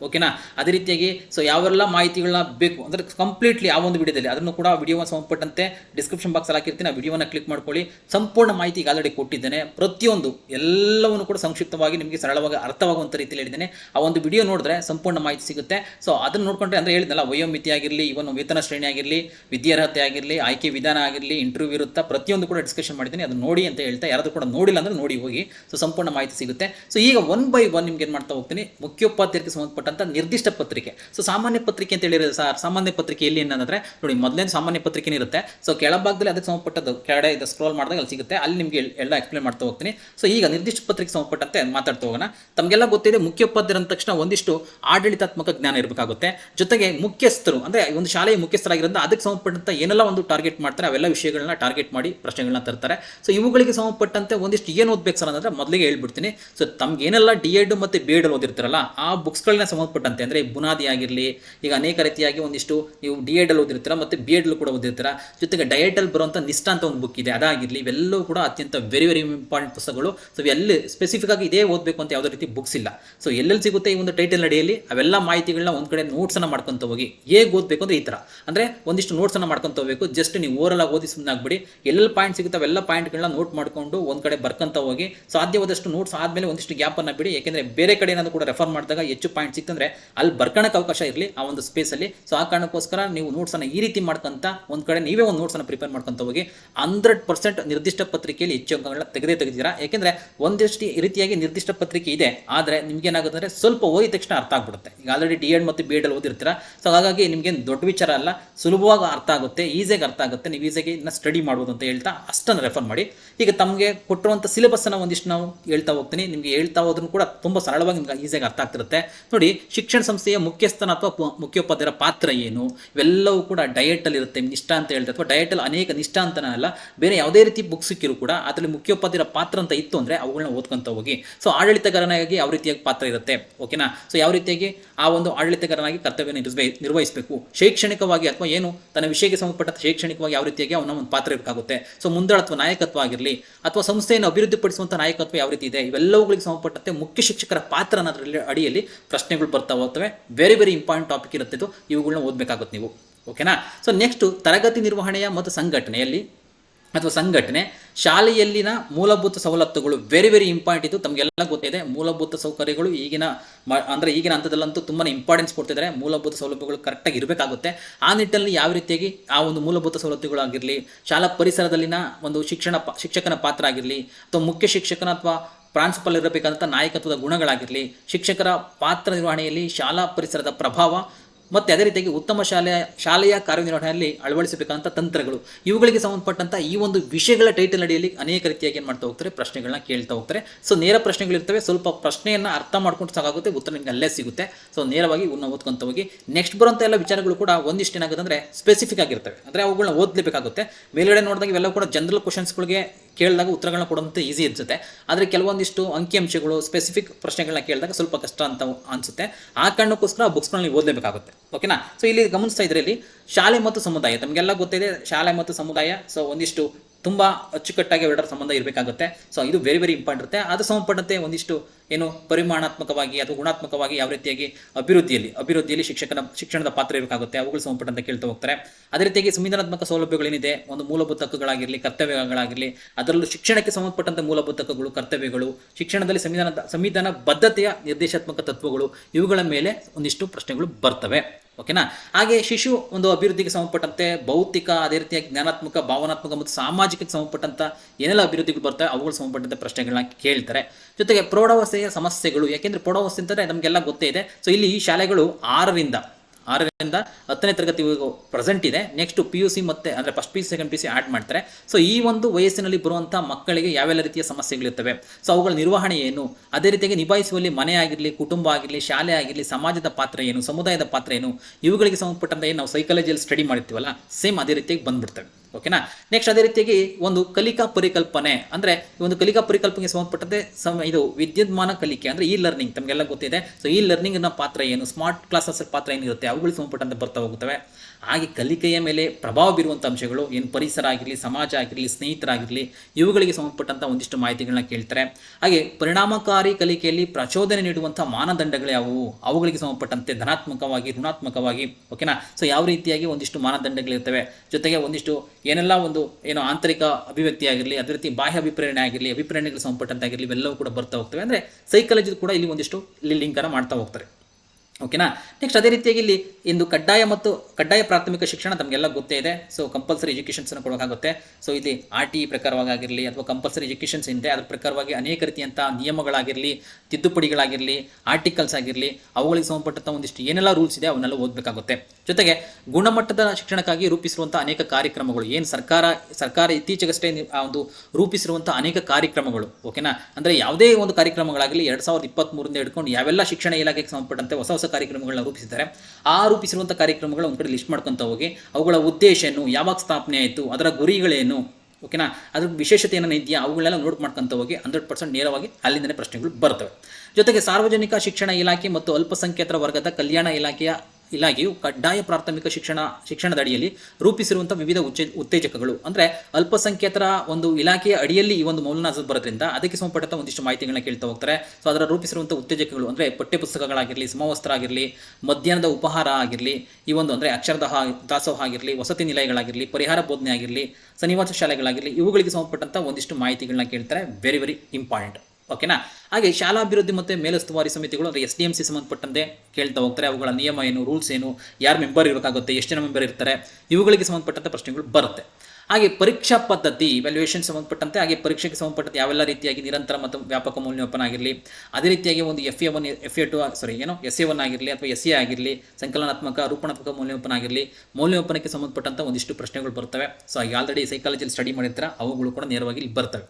ಓಕೆನಾ? ಅದೇ ರೀತಿಯಾಗಿ ಸೊ ಯಾವೆಲ್ಲ ಮಾಹಿತಿಗಳನ್ನ ಬೇಕು, ಅಂದರೆ ಕಂಪ್ಲೀಟ್ಲಿ ಆ ಒಂದು ವಿಡಿಯೋದಲ್ಲಿ, ಅದನ್ನು ಕೂಡ ವಿಡಿಯೋ ಸಂಬಂಧಪಟ್ಟಂತೆ ಡಿಸ್ಕ್ರಿಪ್ಷನ್ ಬಾಕ್ಸಲ್ಲಿ ಹಾಕಿರ್ತೀನಿ, ಆ ವಿಡಿಯೋನ ಕ್ಲಿಕ್ ಮಾಡ್ಕೊಳ್ಳಿ. ಸಂಪೂರ್ಣ ಮಾಹಿತಿ ಈಗ ಆಲ್ರೆಡಿ ಕೊಟ್ಟಿದ್ದೇನೆ. ಪ್ರತಿಯೊಂದು, ಎಲ್ಲವನ್ನು ಕೂಡ ಸಂಕ್ಷಿಪ್ತವಾಗಿ ನಿಮಗೆ ಸರಳವಾಗಿ ಅರ್ಥವಾಗುವಂಥ ರೀತಿಯಲ್ಲಿ ಹೇಳಿದ್ದೇನೆ. ಆ ಒಂದು ವಿಡಿಯೋ ನೋಡಿದ್ರೆ ಸಂಪೂರ್ಣ ಮಾಹಿತಿ ಸಿಗುತ್ತೆ. ಸೊ ಅದನ್ನು ನೋಡ್ಕೊಂಡ್ರೆ ಅಂದರೆ ಹೇಳಿದ್ನಲ್ಲ, ವಯೋಮಿತಿ ಆಗಿರಲಿ, ಇವನ್ ವೇತನ ಶ್ರೇಣಿ ಆಗಿರಲಿ, ವಿದ್ಯಾರ್ಹತೆ ಆಗಿರಲಿ, ಆಯ್ಕೆ ವಿಧಾನ ಆಗಿರಲಿ ಇಂಟರ್ವ್ಯೂ ಇರುತ್ತಾ, ಪ್ರತಿಯೊಂದು ಕೂಡ ಡಿಸ್ಕಷನ್ ಮಾಡಿದ್ದೀನಿ. ಅದನ್ನು ನೋಡಿ ಅಂತ ಹೇಳ್ತಾ, ಯಾರಾದರೂ ಕೂಡ ನೋಡಿಲ್ಲ ಅಂದರೆ ನೋಡಿ ಹೋಗಿ. ಸೊ ಸಂಪೂರ್ಣ ಮಾಹಿತಿ ಸಿಗುತ್ತೆ. ಸೊ ಈಗ ಒನ್ ಬೈ ಒನ್ ನಿಮ್ಗೆ ಏನು ಮಾಡ್ತಾ ಹೋಗ್ತೀನಿ ಮುಖ್ಯೋಪಾಧ್ಯಾಯರಿಗೆ ಸಂಬಂಧಪಟ್ಟ ಸಂಬಂಧಪಟ್ಟಂತ ನಿರ್ದಿಷ್ಟ ಪತ್ರಿಕೆ. ಸೊ ಸಾಮಾನ್ಯ ಪತ್ರಿಕೆ ಅಂತ ಹೇಳಿದ್ರೆ ಸರ್ ಸಾಮಾನ್ಯ ಪತ್ರಿಕೆ ಎಲ್ಲಿ ಏನಂದ್ರೆ, ನೋಡಿ ಮೊದಲೇನು ಸಾಮಾನ್ಯ ಪತ್ರಿಕೆ ಇರುತ್ತೆ. ಸೊ ಕೆಳಭಾಗದಲ್ಲಿ ಅದಕ್ಕೆ ಸಂಬಂಧಪಟ್ಟದ್ದು ಕೆಳಗಡೆ ಇದು ಸ್ಕ್ರೋಲ್ ಮಾಡಿದಾಗ ಅಲ್ಲಿ ಸಿಗುತ್ತೆ. ಅಲ್ಲಿ ನಿಮಗೆ ಎಲ್ಲ ಎಕ್ಸ್ಪ್ಲೇನ್ ಮಾಡ್ತಾ ಹೋಗ್ತೀನಿ. ಸೊ ಈಗ ನಿರ್ದಿಷ್ಟ ಪತ್ರಿಕೆ ಸಂಬಂಧಪಟ್ಟಂತೆ ಮಾತಾಡ್ತಾ ಹೋಗೋಣ. ತಮಗೆಲ್ಲ ಗೊತ್ತಿದೆ ಮುಖ್ಯೋಪಾಧ್ಯಾಯರ ಅಂದ ತಕ್ಷಣ ಒಂದಿಷ್ಟು ಆಡಳಿತಾತ್ಮಕ ಜ್ಞಾನ ಇರಬೇಕಾಗುತ್ತೆ. ಜೊತೆಗೆ ಮುಖ್ಯಸ್ಥರು, ಅಂದರೆ ಒಂದು ಶಾಲೆಯ ಮುಖ್ಯಸ್ಥರಾಗಿರೋದ್ರಿಂದ ಅದಕ್ಕೆ ಸಂಬಂಧಪಟ್ಟಂತ ಏನೆಲ್ಲ ಒಂದು ಟಾರ್ಗೆಟ್ ಮಾಡ್ತಾರೆ, ಅವೆಲ್ಲ ವಿಷಯಗಳನ್ನ ಟಾರ್ಗೆಟ್ ಮಾಡಿ ಪ್ರಶ್ನೆಗಳನ್ನ ತರ್ತಾರೆ. ಸೊ ಇವುಗಳಿಗೆ ಸಂಬಂಧಪಟ್ಟಂತೆ ಒಂದಿಷ್ಟು ಏನು ಓದ್ಬೇಕು ಸರ್ ಅಂದರೆ ಮೊದಲಿಗೆ ಹೇಳ್ಬಿಡ್ತೀನಿ. ಸೊ ತಮ್ಗೆ ಏನೆಲ್ಲ ಡಿ ಎಡ್ ಮತ್ತು ಬಿ ಎಡ್ ಓದಿರ್ತಾರಲ್ಲ, ಆ ಬುಕ್ಸ್ಗಳನ್ನ ಸಂಬಂಧಪಟ್ಟಂತೆ ಅಂದರೆ ಬುನಾದಿ ಆಗಿರಲಿ, ಈಗ ಅನೇಕ ರೀತಿಯಾಗಿ ಒಂದಿಷ್ಟು ನೀವು ಡಿ ಅಲ್ಲಿ ಓದಿರ್ತೀರ ಮತ್ತು ಬಿ ಎಡ್ ಕೂಡ ಓದಿರ್ತೀರ. ಜೊತೆಗೆ ಡಯಟಲ್ಲಿ ಬರುವಂಥ ನಿಷ್ಠ ಅಂತ ಒಂದು ಬುಕ್ ಇದೆ. ಅದಾಗಿರಲಿ, ಇವೆಲ್ಲವೂ ಕೂಡ ಅತ್ಯಂತ ವೆರಿ ವೆರಿ ಇಂಪಾರ್ಟೆಂಟ್ ಪುಸ್ತಕಗಳು. ಸೊ ಎಲ್ಲಿ ಸ್ಪೆಸಿಫಿಕ್ ಆಗಿ ಇದೇ ಓದಬೇಕು ಅಂತ ಯಾವುದೇ ರೀತಿ ಬುಕ್ಸ್ ಇಲ್ಲ. ಸೊ ಎಲ್ಲೆಲ್ಲಿ ಸಿಗುತ್ತೆ ಈ ಒಂದು ಟೈಟಲ್ ಅಡಿಯಲ್ಲಿ? ಅವೆಲ್ಲ ಮಾಹಿತಿಗಳನ್ನ ಒಂದು ಕಡೆ ನೋಟ್ಸನ್ನು ಮಾಡ್ಕೊಂತ ಹೋಗಿ. ಹೇಗೆ ಓದಬೇಕು ಅಂದರೆ ಈ ಥರ ಅಂದರೆ ಒಂದಿಷ್ಟು ನೋಟ್ಸನ್ನು ಮಾಡ್ಕೊಂತ ಹೋಗಬೇಕು. ಜಸ್ಟ್ ನೀವು ಓರಲ್ಲ ಓದಿ ಸುಮ್ಮನೆ ಆಗ್ಬಿಡಿ. ಎಲ್ಲೆಲ್ಲಿ ಪಾಯಿಂಟ್ ಸಿಗುತ್ತೆ ಅವೆಲ್ಲ ಪಾಯಿಂಟ್ಗಳನ್ನ ನೋಟ್ ಮಾಡ್ಕೊಂಡು ಒಂದು ಕಡೆ ಬರ್ಕೊಂತ ಹೋಗಿ. ಸಾಧ್ಯವಾದಷ್ಟು ನೋಟ್ಸ್ ಆದಮೇಲೆ ಒಂದಿಷ್ಟು ಗ್ಯಾಪನ್ನು ಬಿಡಿ. ಯಾಕೆಂದರೆ ಬೇರೆ ಕಡೆ ಏನಾದರೂ ಕೂಡ ರೆಫರ್ ಮಾಡಿದಾಗ ಹೆಚ್ಚು ಪಾಯಿಂಟ್ ಸಿಕ್ತಂದ್ರೆ ಅಲ್ಲಿ ಬರ್ಕೊಳಕ್ಕೆ ಅವಕಾಶ ಇರಲಿ ಆ ಒಂದು ಸ್ಪೇಸಲ್ಲಿ ಸೊ ಆ ಕಾರಣಕ್ಕೋಸ್ಕರ ನೀವು ನೋಟ್ಸನ್ನು ಈ ರೀತಿ ಮಾಡ್ಕೊಂತ ಒಂದು ಕಡೆ ನೀವೇ ಒಂದು ನೋಟ್ಸನ್ನು ಪ್ರಿಪೇರ್ ಮಾಡ್ಕೊಂತ ಹೋಗಿ ಹಂಡ್ರೆಡ್ ಪರ್ಸೆಂಟ್ ನಿರ್ದಿಷ್ಟ ಪತ್ರಿಕೆಯಲ್ಲಿ ಹೆಚ್ಚು ಅಂಕಗಳನ್ನ ತೆಗೆದೇ ತೆಗೆದಿರಾ ಯಾಕೆಂದರೆ ಒಂದಿಷ್ಟು ರೀತಿಯಾಗಿ ನಿರ್ದಿಷ್ಟ ಪತ್ರಿಕೆ ಇದೆ. ಆದರೆ ನಿಮ್ಗೆ ಏನಾಗುತ್ತೆ ಅಂದರೆ ಸ್ವಲ್ಪ ಓದಿದ ತಕ್ಷಣ ಅರ್ಥ ಆಗ್ಬಿಡುತ್ತೆ. ಈಗ ಆಲ್ರೆಡಿ ಡಿ ಎಡ್ ಮತ್ತು ಬಿ ಎಡ್ ಅಲ್ಲಿ ಓದಿರ್ತೀರಾ? ಸೊ ಹಾಗಾಗಿ ನಿಮ್ಗೇನು ದೊಡ್ಡ ವಿಚಾರ ಅಲ್ಲ, ಸುಲಭವಾಗಿ ಅರ್ಥ ಆಗುತ್ತೆ ಈಸಿಯಾಗಿ ಅರ್ಥ ಆಗುತ್ತೆ. ನೀವು ಈಸಿಯಾಗಿ ಇನ್ನ ಸ್ಟಡಿ ಮಾಡ್ಬೋದು ಅಂತ ಹೇಳ್ತಾ ಅಷ್ಟನ್ನು ರೆಫರ್ ಮಾಡಿ. ಈಗ ತಮಗೆ ಕೊಟ್ಟಿರುವಂಥ ಸಿಲೆಬಸ್ಸನ್ನು ಒಂದಿಷ್ಟು ನಾವು ಹೇಳ್ತಾ ಹೋಗ್ತೀನಿ. ನಿಮಗೆ ಹೇಳ್ತಾ ಹೋದ್ರು ಕೂಡ ತುಂಬ ಸರಳವಾಗಿ ನಿಮ್ಗೆ ಈಸಿಯಾಗಿ ಅರ್ಥ ಆಗ್ತಿರುತ್ತೆ. ನೋಡಿ ಶಿಕ್ಷಣ ಸಂಸ್ಥೆಯ ಮುಖ್ಯಸ್ಥನ ಅಥವಾ ಮುಖ್ಯೋಪಾಧ್ಯಾಯರ ಪಾತ್ರ ಏನು? ಇವೆಲ್ಲವೂ ಕೂಡ ಡಯಟಲ್ಲಿ ಇರುತ್ತೆ. ನಿಷ್ಠ ಅಂತ ಹೇಳ್ತಾರೆ. ಅಥವಾ ಡಯಟಲ್ಲಿ ಅನೇಕ ನಿಷ್ಠ ಅಂತನೇ ಅಲ್ಲ ಬೇರೆ ಯಾವುದೇ ರೀತಿ ಬುಕ್ ಸಿಕ್ಕಿರು ಕೂಡ ಅದರಲ್ಲಿ ಮುಖ್ಯೋಪಾಧ್ಯಾಯರ ಪಾತ್ರ ಅಂತ ಇತ್ತು ಅಂದರೆ ಅವುಗಳನ್ನ ಓದ್ಕೊಂತ ಹೋಗಿ. ಸೊ ಆಡಳಿತಗಾರನಾಗಿ ಯಾವ ರೀತಿಯಾಗಿ ಪಾತ್ರ ಇರುತ್ತೆ? ಓಕೆನಾ ಸೊ ಯಾವ ರೀತಿಯಾಗಿ ಆ ಒಂದು ಆಡಳಿತಗಾರನಾಗಿ ಕರ್ತವ್ಯ ನಿರ್ವಹಿಸಬೇಕು? ಶೈಕ್ಷಣಿಕವಾಗಿ ಅಥವಾ ಏನು? ತನ್ನ ವಿಷಯಕ್ಕೆ ಸಂಬಂಧಪಟ್ಟ ಶೈಕ್ಷಣಿಕವಾಗಿ ಯಾವ ರೀತಿಯಾಗಿ ಅವನ ಒಂದು ಪಾತ್ರ ಇರಬೇಕಾಗುತ್ತೆ ಸೊ ಮುಂದಾಳತ್ವ ನಾಯಕತ್ವ ಆಗಿರಲಿ, ಅಥವಾ ಸಂಸ್ಥೆಯನ್ನು ಅಭಿವೃದ್ಧಿಪಡಿಸುವಂಥ ನಾಯಕತ್ವ ಯಾವ ರೀತಿ ಇದೆ? ಇವೆಲ್ಲವುಗಳಿಗೆ ಸಂಬಂಧಪಟ್ಟಂತೆ ಮುಖ್ಯ ಶಿಕ್ಷಕರ ಪಾತ್ರ ಅನ್ನೋದ್ರಲ್ಲಿ ಅಡಿಯಲ್ಲಿ ಪ್ರಶ್ನೆಗಳು ಬರ್ತಾ ಹೋಗ್ತವೆ ವೆರಿ ವೆರಿ ಇಂಪಾರ್ಟೆಂಟ್ ಟಾಪಿಕ್ ಇರುತ್ತೆ ಇವುಗಳನ್ನ ಓದಬೇಕಾಗುತ್ತೆ ನೀವು. ಓಕೆನಾ ಸೊ ನೆಕ್ಸ್ಟು ತರಗತಿ ನಿರ್ವಹಣೆಯ ಮತ್ತು ಸಂಘಟನೆಯಲ್ಲಿ ಅಥವಾ ಸಂಘಟನೆ, ಶಾಲೆಯಲ್ಲಿನ ಮೂಲಭೂತ ಸವಲತ್ತುಗಳು ವೆರಿ ವೆರಿ ಇಂಪಾರ್ಟೆಂಟ್ ಇದು ತಮಗೆಲ್ಲ ಗೊತ್ತಿದೆ, ಮೂಲಭೂತ ಸೌಕರ್ಯಗಳು ಈಗಿನ ಅಂದರೆ ಈಗಿನ ಹಂತದಲ್ಲಂತೂ ತುಂಬಾ ಇಂಪಾರ್ಟೆನ್ಸ್ ಕೊಡ್ತಿದ್ದಾರೆ. ಮೂಲಭೂತ ಸೌಲಭ್ಯಗಳು ಕರೆಕ್ಟಾಗಿ ಇರಬೇಕಾಗುತ್ತೆ. ಆ ನಿಟ್ಟಿನಲ್ಲಿ ಯಾವ ರೀತಿಯಾಗಿ ಆ ಒಂದು ಮೂಲಭೂತ ಸವಲತ್ತುಗಳಾಗಿರಲಿ ಶಾಲಾ ಪರಿಸರದಲ್ಲಿನ ಒಂದು ಶಿಕ್ಷಣ ಶಿಕ್ಷಕನ ಪಾತ್ರ ಆಗಿರಲಿ, ಅಥವಾ ಮುಖ್ಯ ಶಿಕ್ಷಕನ ಅಥವಾ ಪ್ರಾಂಶುಪಾಲ ಇರಬೇಕಾದಂಥ ನಾಯಕತ್ವದ ಗುಣಗಳಾಗಿರಲಿ, ಶಿಕ್ಷಕರ ಪಾತ್ರ ನಿರ್ವಹಣೆಯಲ್ಲಿ ಶಾಲಾ ಪರಿಸರದ ಪ್ರಭಾವ ಮತ್ತು ಅದೇ ರೀತಿಯಾಗಿ ಉತ್ತಮ ಶಾಲೆಯ ಶಾಲೆಯ ಕಾರ್ಯನಿರ್ವಹಣೆಯಲ್ಲಿ ಅಳವಡಿಸಬೇಕಾದಂಥ ತಂತ್ರಗಳು. ಇವುಗಳಿಗೆ ಸಂಬಂಧಪಟ್ಟಂತ ಈ ಒಂದು ವಿಷಯಗಳ ಟೈಟಲ್ ಅಡಿಯಲ್ಲಿ ಅನೇಕ ರೀತಿಯಾಗಿ ಏನು ಮಾಡ್ತಾ ಹೋಗ್ತಾರೆ, ಪ್ರಶ್ನೆಗಳನ್ನ ಕೇಳ್ತಾ ಹೋಗ್ತಾರೆ. ಸೊ ನೇರ ಪ್ರಶ್ನೆಗಳಿರ್ತವೆ. ಸ್ವಲ್ಪ ಪ್ರಶ್ನೆಯನ್ನು ಅರ್ಥ ಮಾಡ್ಕೊಂಡು ಸಾಕಾಗುತ್ತೆ, ಉತ್ತರ ನಿಮಗೆ ಅಲ್ಲೇ ಸಿಗುತ್ತೆ. ಸೊ ನೇರವಾಗಿ ಇವನ್ನ ಓದ್ಕೊಂತ ಹೋಗಿ. ನೆಕ್ಸ್ಟ್ ಬರುವಂಥ ಎಲ್ಲ ವಿಚಾರಗಳು ಕೂಡ ಒಂದಿಷ್ಟು ಏನಾಗುತ್ತೆ ಅಂದರೆ ಸ್ಪೆಸಿಫಿಕ್ ಆಗಿರ್ತವೆ. ಅಂದರೆ ಅವುಗಳನ್ನ ಓದಲೇಬೇಕಾಗುತ್ತೆ. ಮೇಲುಗಡೆ ನೋಡಿದಾಗ ಇವೆಲ್ಲ ಕೂಡ ಜನರಲ್ ಕ್ವಶನ್ಸ್ಗಳಿಗೆ ಕೇಳಿದಾಗ ಉತ್ತರಗಳನ್ನ ಕೊಡುವಂಥ ಈಸಿ ಅನಿಸುತ್ತೆ ಆದರೆ ಕೆಲವೊಂದಿಷ್ಟು ಅಂಕಿಅಂಶಗಳು ಸ್ಪೆಸಿಫಿಕ್ ಪ್ರಶ್ನೆಗಳನ್ನ ಕೇಳಿದಾಗ ಸ್ವಲ್ಪ ಕಷ್ಟ ಅಂತ ಅನಿಸುತ್ತೆ. ಆ ಕಾರಣಕ್ಕೋಸ್ಕರ ಆ ಬುಕ್ಸ್ಗಳನ್ನ ಓದಲೇಬೇಕಾಗುತ್ತೆ. ಓಕೆನಾ ಸೊ ಇಲ್ಲಿ ಗಮನಿಸ್ತಾ ಇದ್ರೆ ಇಲ್ಲಿ ಶಾಲೆ ಮತ್ತು ಸಮುದಾಯ. ತಮಗೆಲ್ಲ ಗೊತ್ತಿದೆ, ಶಾಲೆ ಮತ್ತು ಸಮುದಾಯ. ಸೊ ಒಂದಿಷ್ಟು ತುಂಬ ಅಚ್ಚುಕಟ್ಟಾಗಿ ಎರಡರ ಸಂಬಂಧ ಇರಬೇಕಾಗುತ್ತೆ. ಸೊ ಇದು ವೆರಿ ವೆರಿ ಇಂಪಾರ್ಟೆಂಟ್ ಇರುತ್ತೆ. ಅದು ಸಂಬಂಧಪಟ್ಟಂತೆ ಒಂದಿಷ್ಟು ಏನು ಪರಿಮಾಣಾತ್ಮಕವಾಗಿ ಅಥವಾ ಗುಣಾತ್ಮಕವಾಗಿ ಯಾವ ರೀತಿಯಾಗಿ ಅಭಿವೃದ್ಧಿಯಲ್ಲಿ ಅಭಿವೃದ್ಧಿಯಲ್ಲಿ ಶಿಕ್ಷಕನ, ಶಿಕ್ಷಣದ ಪಾತ್ರ ಇರಬೇಕಾಗುತ್ತೆ. ಅವುಗಳು ಸಂಬಂಧಪಟ್ಟಂತೆ ಕೇಳ್ತಾ ಹೋಗ್ತಾರೆ. ಅದೇ ರೀತಿಯಾಗಿ ಸಂವಿಧಾನಾತ್ಮಕ ಸೌಲಭ್ಯಗಳೇನಿದೆ, ಒಂದು ಮೂಲಭೂತ ಹಕ್ಕುಗಳಾಗಿರಲಿ, ಕರ್ತವ್ಯಗಳಾಗಿರಲಿ, ಅದರಲ್ಲೂ ಶಿಕ್ಷಣಕ್ಕೆ ಸಂಬಂಧಪಟ್ಟಂತೆ ಮೂಲಭೂತ ಹಕ್ಕುಗಳು, ಕರ್ತವ್ಯಗಳು, ಶಿಕ್ಷಣದಲ್ಲಿ ಸಂವಿಧಾನದ ಸಂವಿಧಾನ ಬದ್ಧತೆಯ ನಿರ್ದೇಶಾತ್ಮಕ ತತ್ವಗಳು, ಇವುಗಳ ಮೇಲೆ ಒಂದಿಷ್ಟು ಪ್ರಶ್ನೆಗಳು ಬರ್ತವೆ. ಓಕೆನಾ? ಹಾಗೆ ಶಿಶು ಒಂದು ಅಭಿವೃದ್ಧಿಗೆ ಸಂಬಂಧಪಟ್ಟಂತೆ ಭೌತಿಕ, ಅದೇ ರೀತಿಯಾಗಿ ಜ್ಞಾನಾತ್ಮಕ, ಭಾವನಾತ್ಮಕ ಮತ್ತು ಸಾಮಾಜಿಕಕ್ಕೆ ಸಂಬಂಧಪಟ್ಟಂತ ಏನೆಲ್ಲ ಅಭಿವೃದ್ಧಿಗಳು ಬರ್ತವೆ ಅವುಗಳು ಸಂಬಂಧಪಟ್ಟಂತೆ ಪ್ರಶ್ನೆಗಳನ್ನ ಕೇಳ್ತಾರೆ. ಜೊತೆಗೆ ಪ್ರೌಢಾವಸ್ಥೆಯ ಸಮಸ್ಯೆಗಳು, ಯಾಕೆಂದ್ರೆ ಪ್ರೌಢಾವಸ್ಥೆ ಅಂತಂದ್ರೆ ನಮಗೆಲ್ಲ ಗೊತ್ತೇ ಇದೆ. ಸೊ ಇಲ್ಲಿ ಈ ಶಾಲೆಗಳು ಆರರಿಂದ ಆರರಿಂದ ಹತ್ತನೇ ತರಗತಿ ಪ್ರೆಸೆಂಟ್ ಇದೆ. ನೆಕ್ಸ್ಟ್ ಪಿ ಯು ಸಿ ಮತ್ತೆ ಅಂದರೆ first P U second P C add ಮಾಡ್ತಾರೆ. ಸೊ ಈ ಒಂದು ವಯಸ್ಸಿನಲ್ಲಿ ಬರುವಂಥ ಮಕ್ಕಳಿಗೆ ಯಾವೆಲ್ಲ ರೀತಿಯ ಸಮಸ್ಯೆಗಳಿರ್ತವೆ? ಸೊ ಅವುಗಳ ನಿರ್ವಹಣೆ ಏನು? ಅದೇ ರೀತಿಯಾಗಿ ನಿಭಾಯಿಸುವಲ್ಲಿ ಮನೆ ಆಗಿರಲಿ, ಕುಟುಂಬ ಆಗಿರಲಿ, ಶಾಲೆ ಆಗಿರಲಿ, ಸಮಾಜದ ಪಾತ್ರ ಏನು? ಸಮುದಾಯದ ಪಾತ್ರ ಏನು? ಇವುಗಳಿಗೆ ಸಂಬಂಧಪಟ್ಟಂತೆ ಏನು ನಾವು ಸೈಕಾಲಜಿಯಲ್ಲಿ ಸ್ಟಡಿ ಮಾಡಿರ್ತೀವಲ್ಲ ಸೇಮ್ ಅದೇ ರೀತಿಯಾಗಿ ಬಂದ್ಬಿಡ್ತವೆ. ಓಕೆನಾ? ನೆಕ್ಸ್ಟ್ ಅದೇ ರೀತಿಯಾಗಿ ಒಂದು ಕಲಿಕಾ ಪರಿಕಲ್ಪನೆ, ಅಂದ್ರೆ ಈ ಒಂದು ಕಲಿಕಾ ಪರಿಕಲ್ಪನೆಗೆ ಸಂಬಂಧಪಟ್ಟಂತೆ ಸಮ ಇದು ವಿದ್ಯುನ್ಮಾನ ಕಲಿಕೆ, ಅಂದ್ರೆ ಈ ಲರ್ನಿಂಗ್ ತಮಗೆಲ್ಲ ಗೊತ್ತಿದೆ. ಸೊ ಈ ಲರ್ನಿಂಗ್ನ ಪಾತ್ರ ಏನು? ಸ್ಮಾರ್ಟ್ ಕ್ಲಾಸಸ್ ಪಾತ್ರ ಏನಿರುತ್ತೆ? ಅವುಗಳಿಗೆ ಸಂಬಂಧಪಟ್ಟಂತೆ ಬರ್ತಾ ಹೋಗುತ್ತವೆ. ಹಾಗೆ ಕಲಿಕೆಯ ಮೇಲೆ ಪ್ರಭಾವ ಬೀರುವಂಥ ಅಂಶಗಳು, ಏನು ಪರಿಸರ ಆಗಿರಲಿ, ಸಮಾಜ ಆಗಿರಲಿ, ಸ್ನೇಹಿತರಾಗಿರಲಿ, ಇವುಗಳಿಗೆ ಸಂಬಂಧಪಟ್ಟಂಥ ಒಂದಿಷ್ಟು ಮಾಹಿತಿಗಳನ್ನ ಕೇಳ್ತಾರೆ. ಹಾಗೆ ಪರಿಣಾಮಕಾರಿ ಕಲಿಕೆಯಲ್ಲಿ ಪ್ರಚೋದನೆ ನೀಡುವಂಥ ಮಾನದಂಡಗಳು ಯಾವುವು? ಅವುಗಳಿಗೆ ಸಂಬಂಧಪಟ್ಟಂತೆ ಧನಾತ್ಮಕವಾಗಿ, ಋಣಾತ್ಮಕವಾಗಿ, ಓಕೆನಾ? ಸೊ ಯಾವ ರೀತಿಯಾಗಿ ಒಂದಿಷ್ಟು ಮಾನದಂಡಗಳಿರ್ತವೆ ಜೊತೆಗೆ ಒಂದಿಷ್ಟು ಏನೆಲ್ಲ ಒಂದು, ಏನೋ ಆಂತರಿಕ ಅಭಿವ್ಯಕ್ತಿ ಆಗಿರಲಿ, ಅದೇ ರೀತಿ ಬಾಹ್ಯ ಅಭಿಪ್ರೇರಣೆ ಆಗಿರಲಿ, ಅಭಿಪ್ರೇರಣೆಗಳಿಗೆ ಸಂಬಂಧಪಟ್ಟಂತೆ ಆಗಿರಲಿ ಇವೆಲ್ಲವೂ ಕೂಡ ಬರ್ತಾ ಹೋಗ್ತವೆ. ಅಂದರೆ ಸೈಕಾಲಜಿ ಕೂಡ ಇಲ್ಲಿ ಒಂದಿಷ್ಟು ಇಲ್ಲಿ ಲಿಂಕನ್ನು ಮಾಡ್ತಾ ಹೋಗ್ತಾರೆ. ಓಕೆನಾ ನೆಕ್ಸ್ಟ್ ಅದೇ ರೀತಿಯಾಗಿ ಇಲ್ಲಿ ಇಂದು ಕಡ್ಡಾಯ ಮತ್ತು ಕಡ್ಡಾಯ ಪ್ರಾಥಮಿಕ ಶಿಕ್ಷಣ ತಮಗೆಲ್ಲ ಗೊತ್ತೇ ಇದೆ. ಸೊ ಕಂಪಲ್ಸರಿ ಎಜುಕೇಷನ್ಸನ್ನು ಕೊಡೋಕ್ಕಾಗುತ್ತೆ ಸೊ ಇಲ್ಲಿ ಆರ್ ಟಿ ಪ್ರಕಾರವಾಗಿರಲಿ ಅಥವಾ ಕಂಪಲ್ಸರಿ ಎಜುಕೇಷನ್ಸ್ ಇದೆ ಅದರ ಪ್ರಕಾರವಾಗಿ ಅನೇಕ ರೀತಿಯಂಥ ನಿಯಮಗಳಾಗಿರಲಿ, ತಿದ್ದುಪಡಿಗಳಾಗಿರಲಿ ಆರ್ಟಿಕಲ್ಸ್ ಆಗಿರಲಿ, ಅವುಗಳಿಗೆ ಸಂಬಂಧಪಟ್ಟಂಥ ಒಂದಿಷ್ಟು ಏನೆಲ್ಲ ರೂಲ್ಸ್ ಇದೆ, ಅವನ್ನೆಲ್ಲ ಓದಬೇಕಾಗುತ್ತೆ. ಜೊತೆಗೆ ಗುಣಮಟ್ಟದ ಶಿಕ್ಷಣಕ್ಕಾಗಿ ರೂಪಿಸಿರುವಂಥ ಅನೇಕ ಕಾರ್ಯಕ್ರಮಗಳು, ಏನು ಸರ್ಕಾರ ಸರ್ಕಾರ ಇತ್ತೀಚೆಗಷ್ಟೇ ಆ ಒಂದು ರೂಪಿಸಿರುವಂಥ ಅನೇಕ ಕಾರ್ಯಕ್ರಮಗಳು ಓಕೆನಾ ಅಂದರೆ ಯಾವುದೇ ಒಂದು ಕಾರ್ಯಕ್ರಮಗಳಾಗಲಿ ಎರಡು ಸಾವಿರದ ಇಪ್ಪತ್ತ್ಮೂರಿಂದ ಹಿಡ್ಕೊಂಡು ಯಾವೆಲ್ಲ ಶಿಕ್ಷಣ ಇಲಾಖೆಗೆ ಸಂಬಂಧಪಟ್ಟಂತೆ ಹೊಸ ಹೊಸ ಕಾರ್ಯಕ್ರಮಗಳನ್ನ ರೂಪಿಸಿದ್ದಾರೆ, ಆ ರೂಪಿಸಿರುವಂಥ ಕಾರ್ಯಕ್ರಮಗಳು ಒಂದು ಕಡೆ ಲಿಸ್ಟ್ ಮಾಡ್ಕೊತ ಹೋಗಿ, ಅವುಗಳ ಉದ್ದೇಶ ಏನು, ಯಾವಾಗ ಸ್ಥಾಪನೆ ಆಯಿತು, ಅದರ ಗುರಿಗಳೇನು ಓಕೆನಾ ಅದ್ರ ವಿಶೇಷತೆ ಏನೇನು ಇದೆಯಾ ಅವುಗಳೆಲ್ಲ ನೋಟ್ ಮಾಡ್ಕೊಂತ ಹೋಗಿ ಹಂಡ್ರೆಡ್ ಪರ್ಸೆಂಟ್ ನೇರವಾಗಿ ಅಲ್ಲಿಂದನೇ ಪ್ರಶ್ನೆಗಳು ಬರ್ತವೆ. ಜೊತೆಗೆ ಸಾರ್ವಜನಿಕ ಶಿಕ್ಷಣ ಇಲಾಖೆ ಮತ್ತು ಅಲ್ಪಸಂಖ್ಯಾತರ ವರ್ಗದ ಕಲ್ಯಾಣ ಇಲಾಖೆಯ ಇಲಾಖೆಯು ಕಡ್ಡಾಯ ಪ್ರಾಥಮಿಕ ಶಿಕ್ಷಣ, ಶಿಕ್ಷಣದ ಅಡಿಯಲ್ಲಿ ರೂಪಿಸಿರುವಂಥ ವಿವಿಧ ಉತ್ತೇಜಕಗಳು. ಅಂದರೆ ಅಲ್ಪಸಂಖ್ಯಾತರ ಒಂದು ಇಲಾಖೆಯ ಅಡಿಯಲ್ಲಿ ಈ ಒಂದು ಮೌಲ್ಯನಾಸ ಬರೋದ್ರಿಂದ ಅದಕ್ಕೆ ಸಂಬಂಧಪಟ್ಟಂಥ ಒಂದಿಷ್ಟು ಮಾಹಿತಿಗಳನ್ನ ಕೇಳ್ತಾ ಹೋಗ್ತಾರೆ. ಸೊ ಅದರ ರೂಪಿಸಿರುವಂಥ ಉತ್ತೇಜಕಗಳು ಅಂದರೆ ಪಠ್ಯಪುಸ್ತಕಗಳಾಗಿರಲಿ ಸಮವಸ್ತ್ರ ಆಗಿರಲಿ ಮಧ್ಯಾಹ್ನದ ಉಪಹಾರ ಆಗಿರಲಿ, ಈ ಒಂದು ಅಂದರೆ ಅಕ್ಷರದ ದಾಸೋಹ ಆಗಿರಲಿ, ವಸತಿ ನಿಲಯಗಳಾಗಿರಲಿ, ಪರಿಹಾರ ಬೋಧನೆ ಆಗಿರಲಿ, ಸನ್ನಿವಾಸ ಶಾಲೆಗಳಾಗಿರಲಿ, ಇವುಗಳಿಗೆ ಸಂಬಂಧಪಟ್ಟಂಥ ಒಂದಿಷ್ಟು ಮಾಹಿತಿಗಳನ್ನ ಕೇಳ್ತಾರೆ. ವೆರಿ ವೆರಿ ಇಂಪಾರ್ಟೆಂಟ್ ಓಕೆನಾ ಹಾಗೆ ಶಾಲಾ ಅಭಿವೃದ್ಧಿ ಮತ್ತು ಮೇಲುಸ್ತುವಾರಿ ಸಮಿತಿಗಳು ಅಂದರೆ ಎಸ್ ಡಿ ಎಂ ಸಿ ಸಂಬಂಧಪಟ್ಟಂತೆ ಕೇಳ್ತಾ ಹೋಗ್ತಾರೆ. ಅವುಗಳ ನಿಯಮ ಏನು ರೂಲ್ಸ್ ಏನು, ಯಾರು ಮೆಂಬರ್ ಇರಬೇಕಾಗುತ್ತೆ, ಎಷ್ಟು ಜನ ಮೆಂಬರ್ ಇರ್ತಾರೆ, ಇವುಗಳಿಗೆ ಸಂಬಂಧಪಟ್ಟಂತೆ ಪ್ರಶ್ನೆಗಳು ಬರುತ್ತೆ. ಹಾಗೆ ಪರೀಕ್ಷಾ ಪದ್ಧತಿ ವ್ಯಾಲ್ಯೂಯೇಷನ್ ಸಂಬಂಧಪಟ್ಟಂತೆ, ಹಾಗೆ ಪರೀಕ್ಷೆಗೆ ಸಂಬಂಧಪಟ್ಟಂತೆ ಯಾವೆಲ್ಲ ರೀತಿಯಾಗಿ ನಿರಂತರ ಮತ್ತು ವ್ಯಾಪಕ ಮೌಲ್ಯಮಾಪನ ಆಗಿರಲಿ, ಅದೇ ರೀತಿಯಾಗಿ ಒಂದು F A one F A two sorry ಏನೋ? ಎಸ್ ಎ ಒನ್ ಆಗಿರಲಿ ಅಥವಾ ಎಸ್ ಎ ಆಗಿರಲಿ, ಸಂಕಲನಾತ್ಮಕ, ರೂಪಣಾತ್ಮಕ ಮೌಲ್ಯಮಾಪನ ಆಗಿರಲಿ, ಮೌಲ್ಯಮಾಪನಕ್ಕೆ ಸಂಬಂಧಪಟ್ಟಂತ ಒಂದಿಷ್ಟು ಪ್ರಶ್ನೆಗಳು ಬರ್ತವೆ. ಸೊ ಆಲ್ರೆಡಿ ಸೈಕಾಲಜಿಯಲ್ಲಿ ಸ್ಟಡಿ ಮಾಡಿರ್ತಾರೆ, ಅವುಗಳು ಕೂಡ ನೇರವಾಗಿ ಬರ್ತವೆ.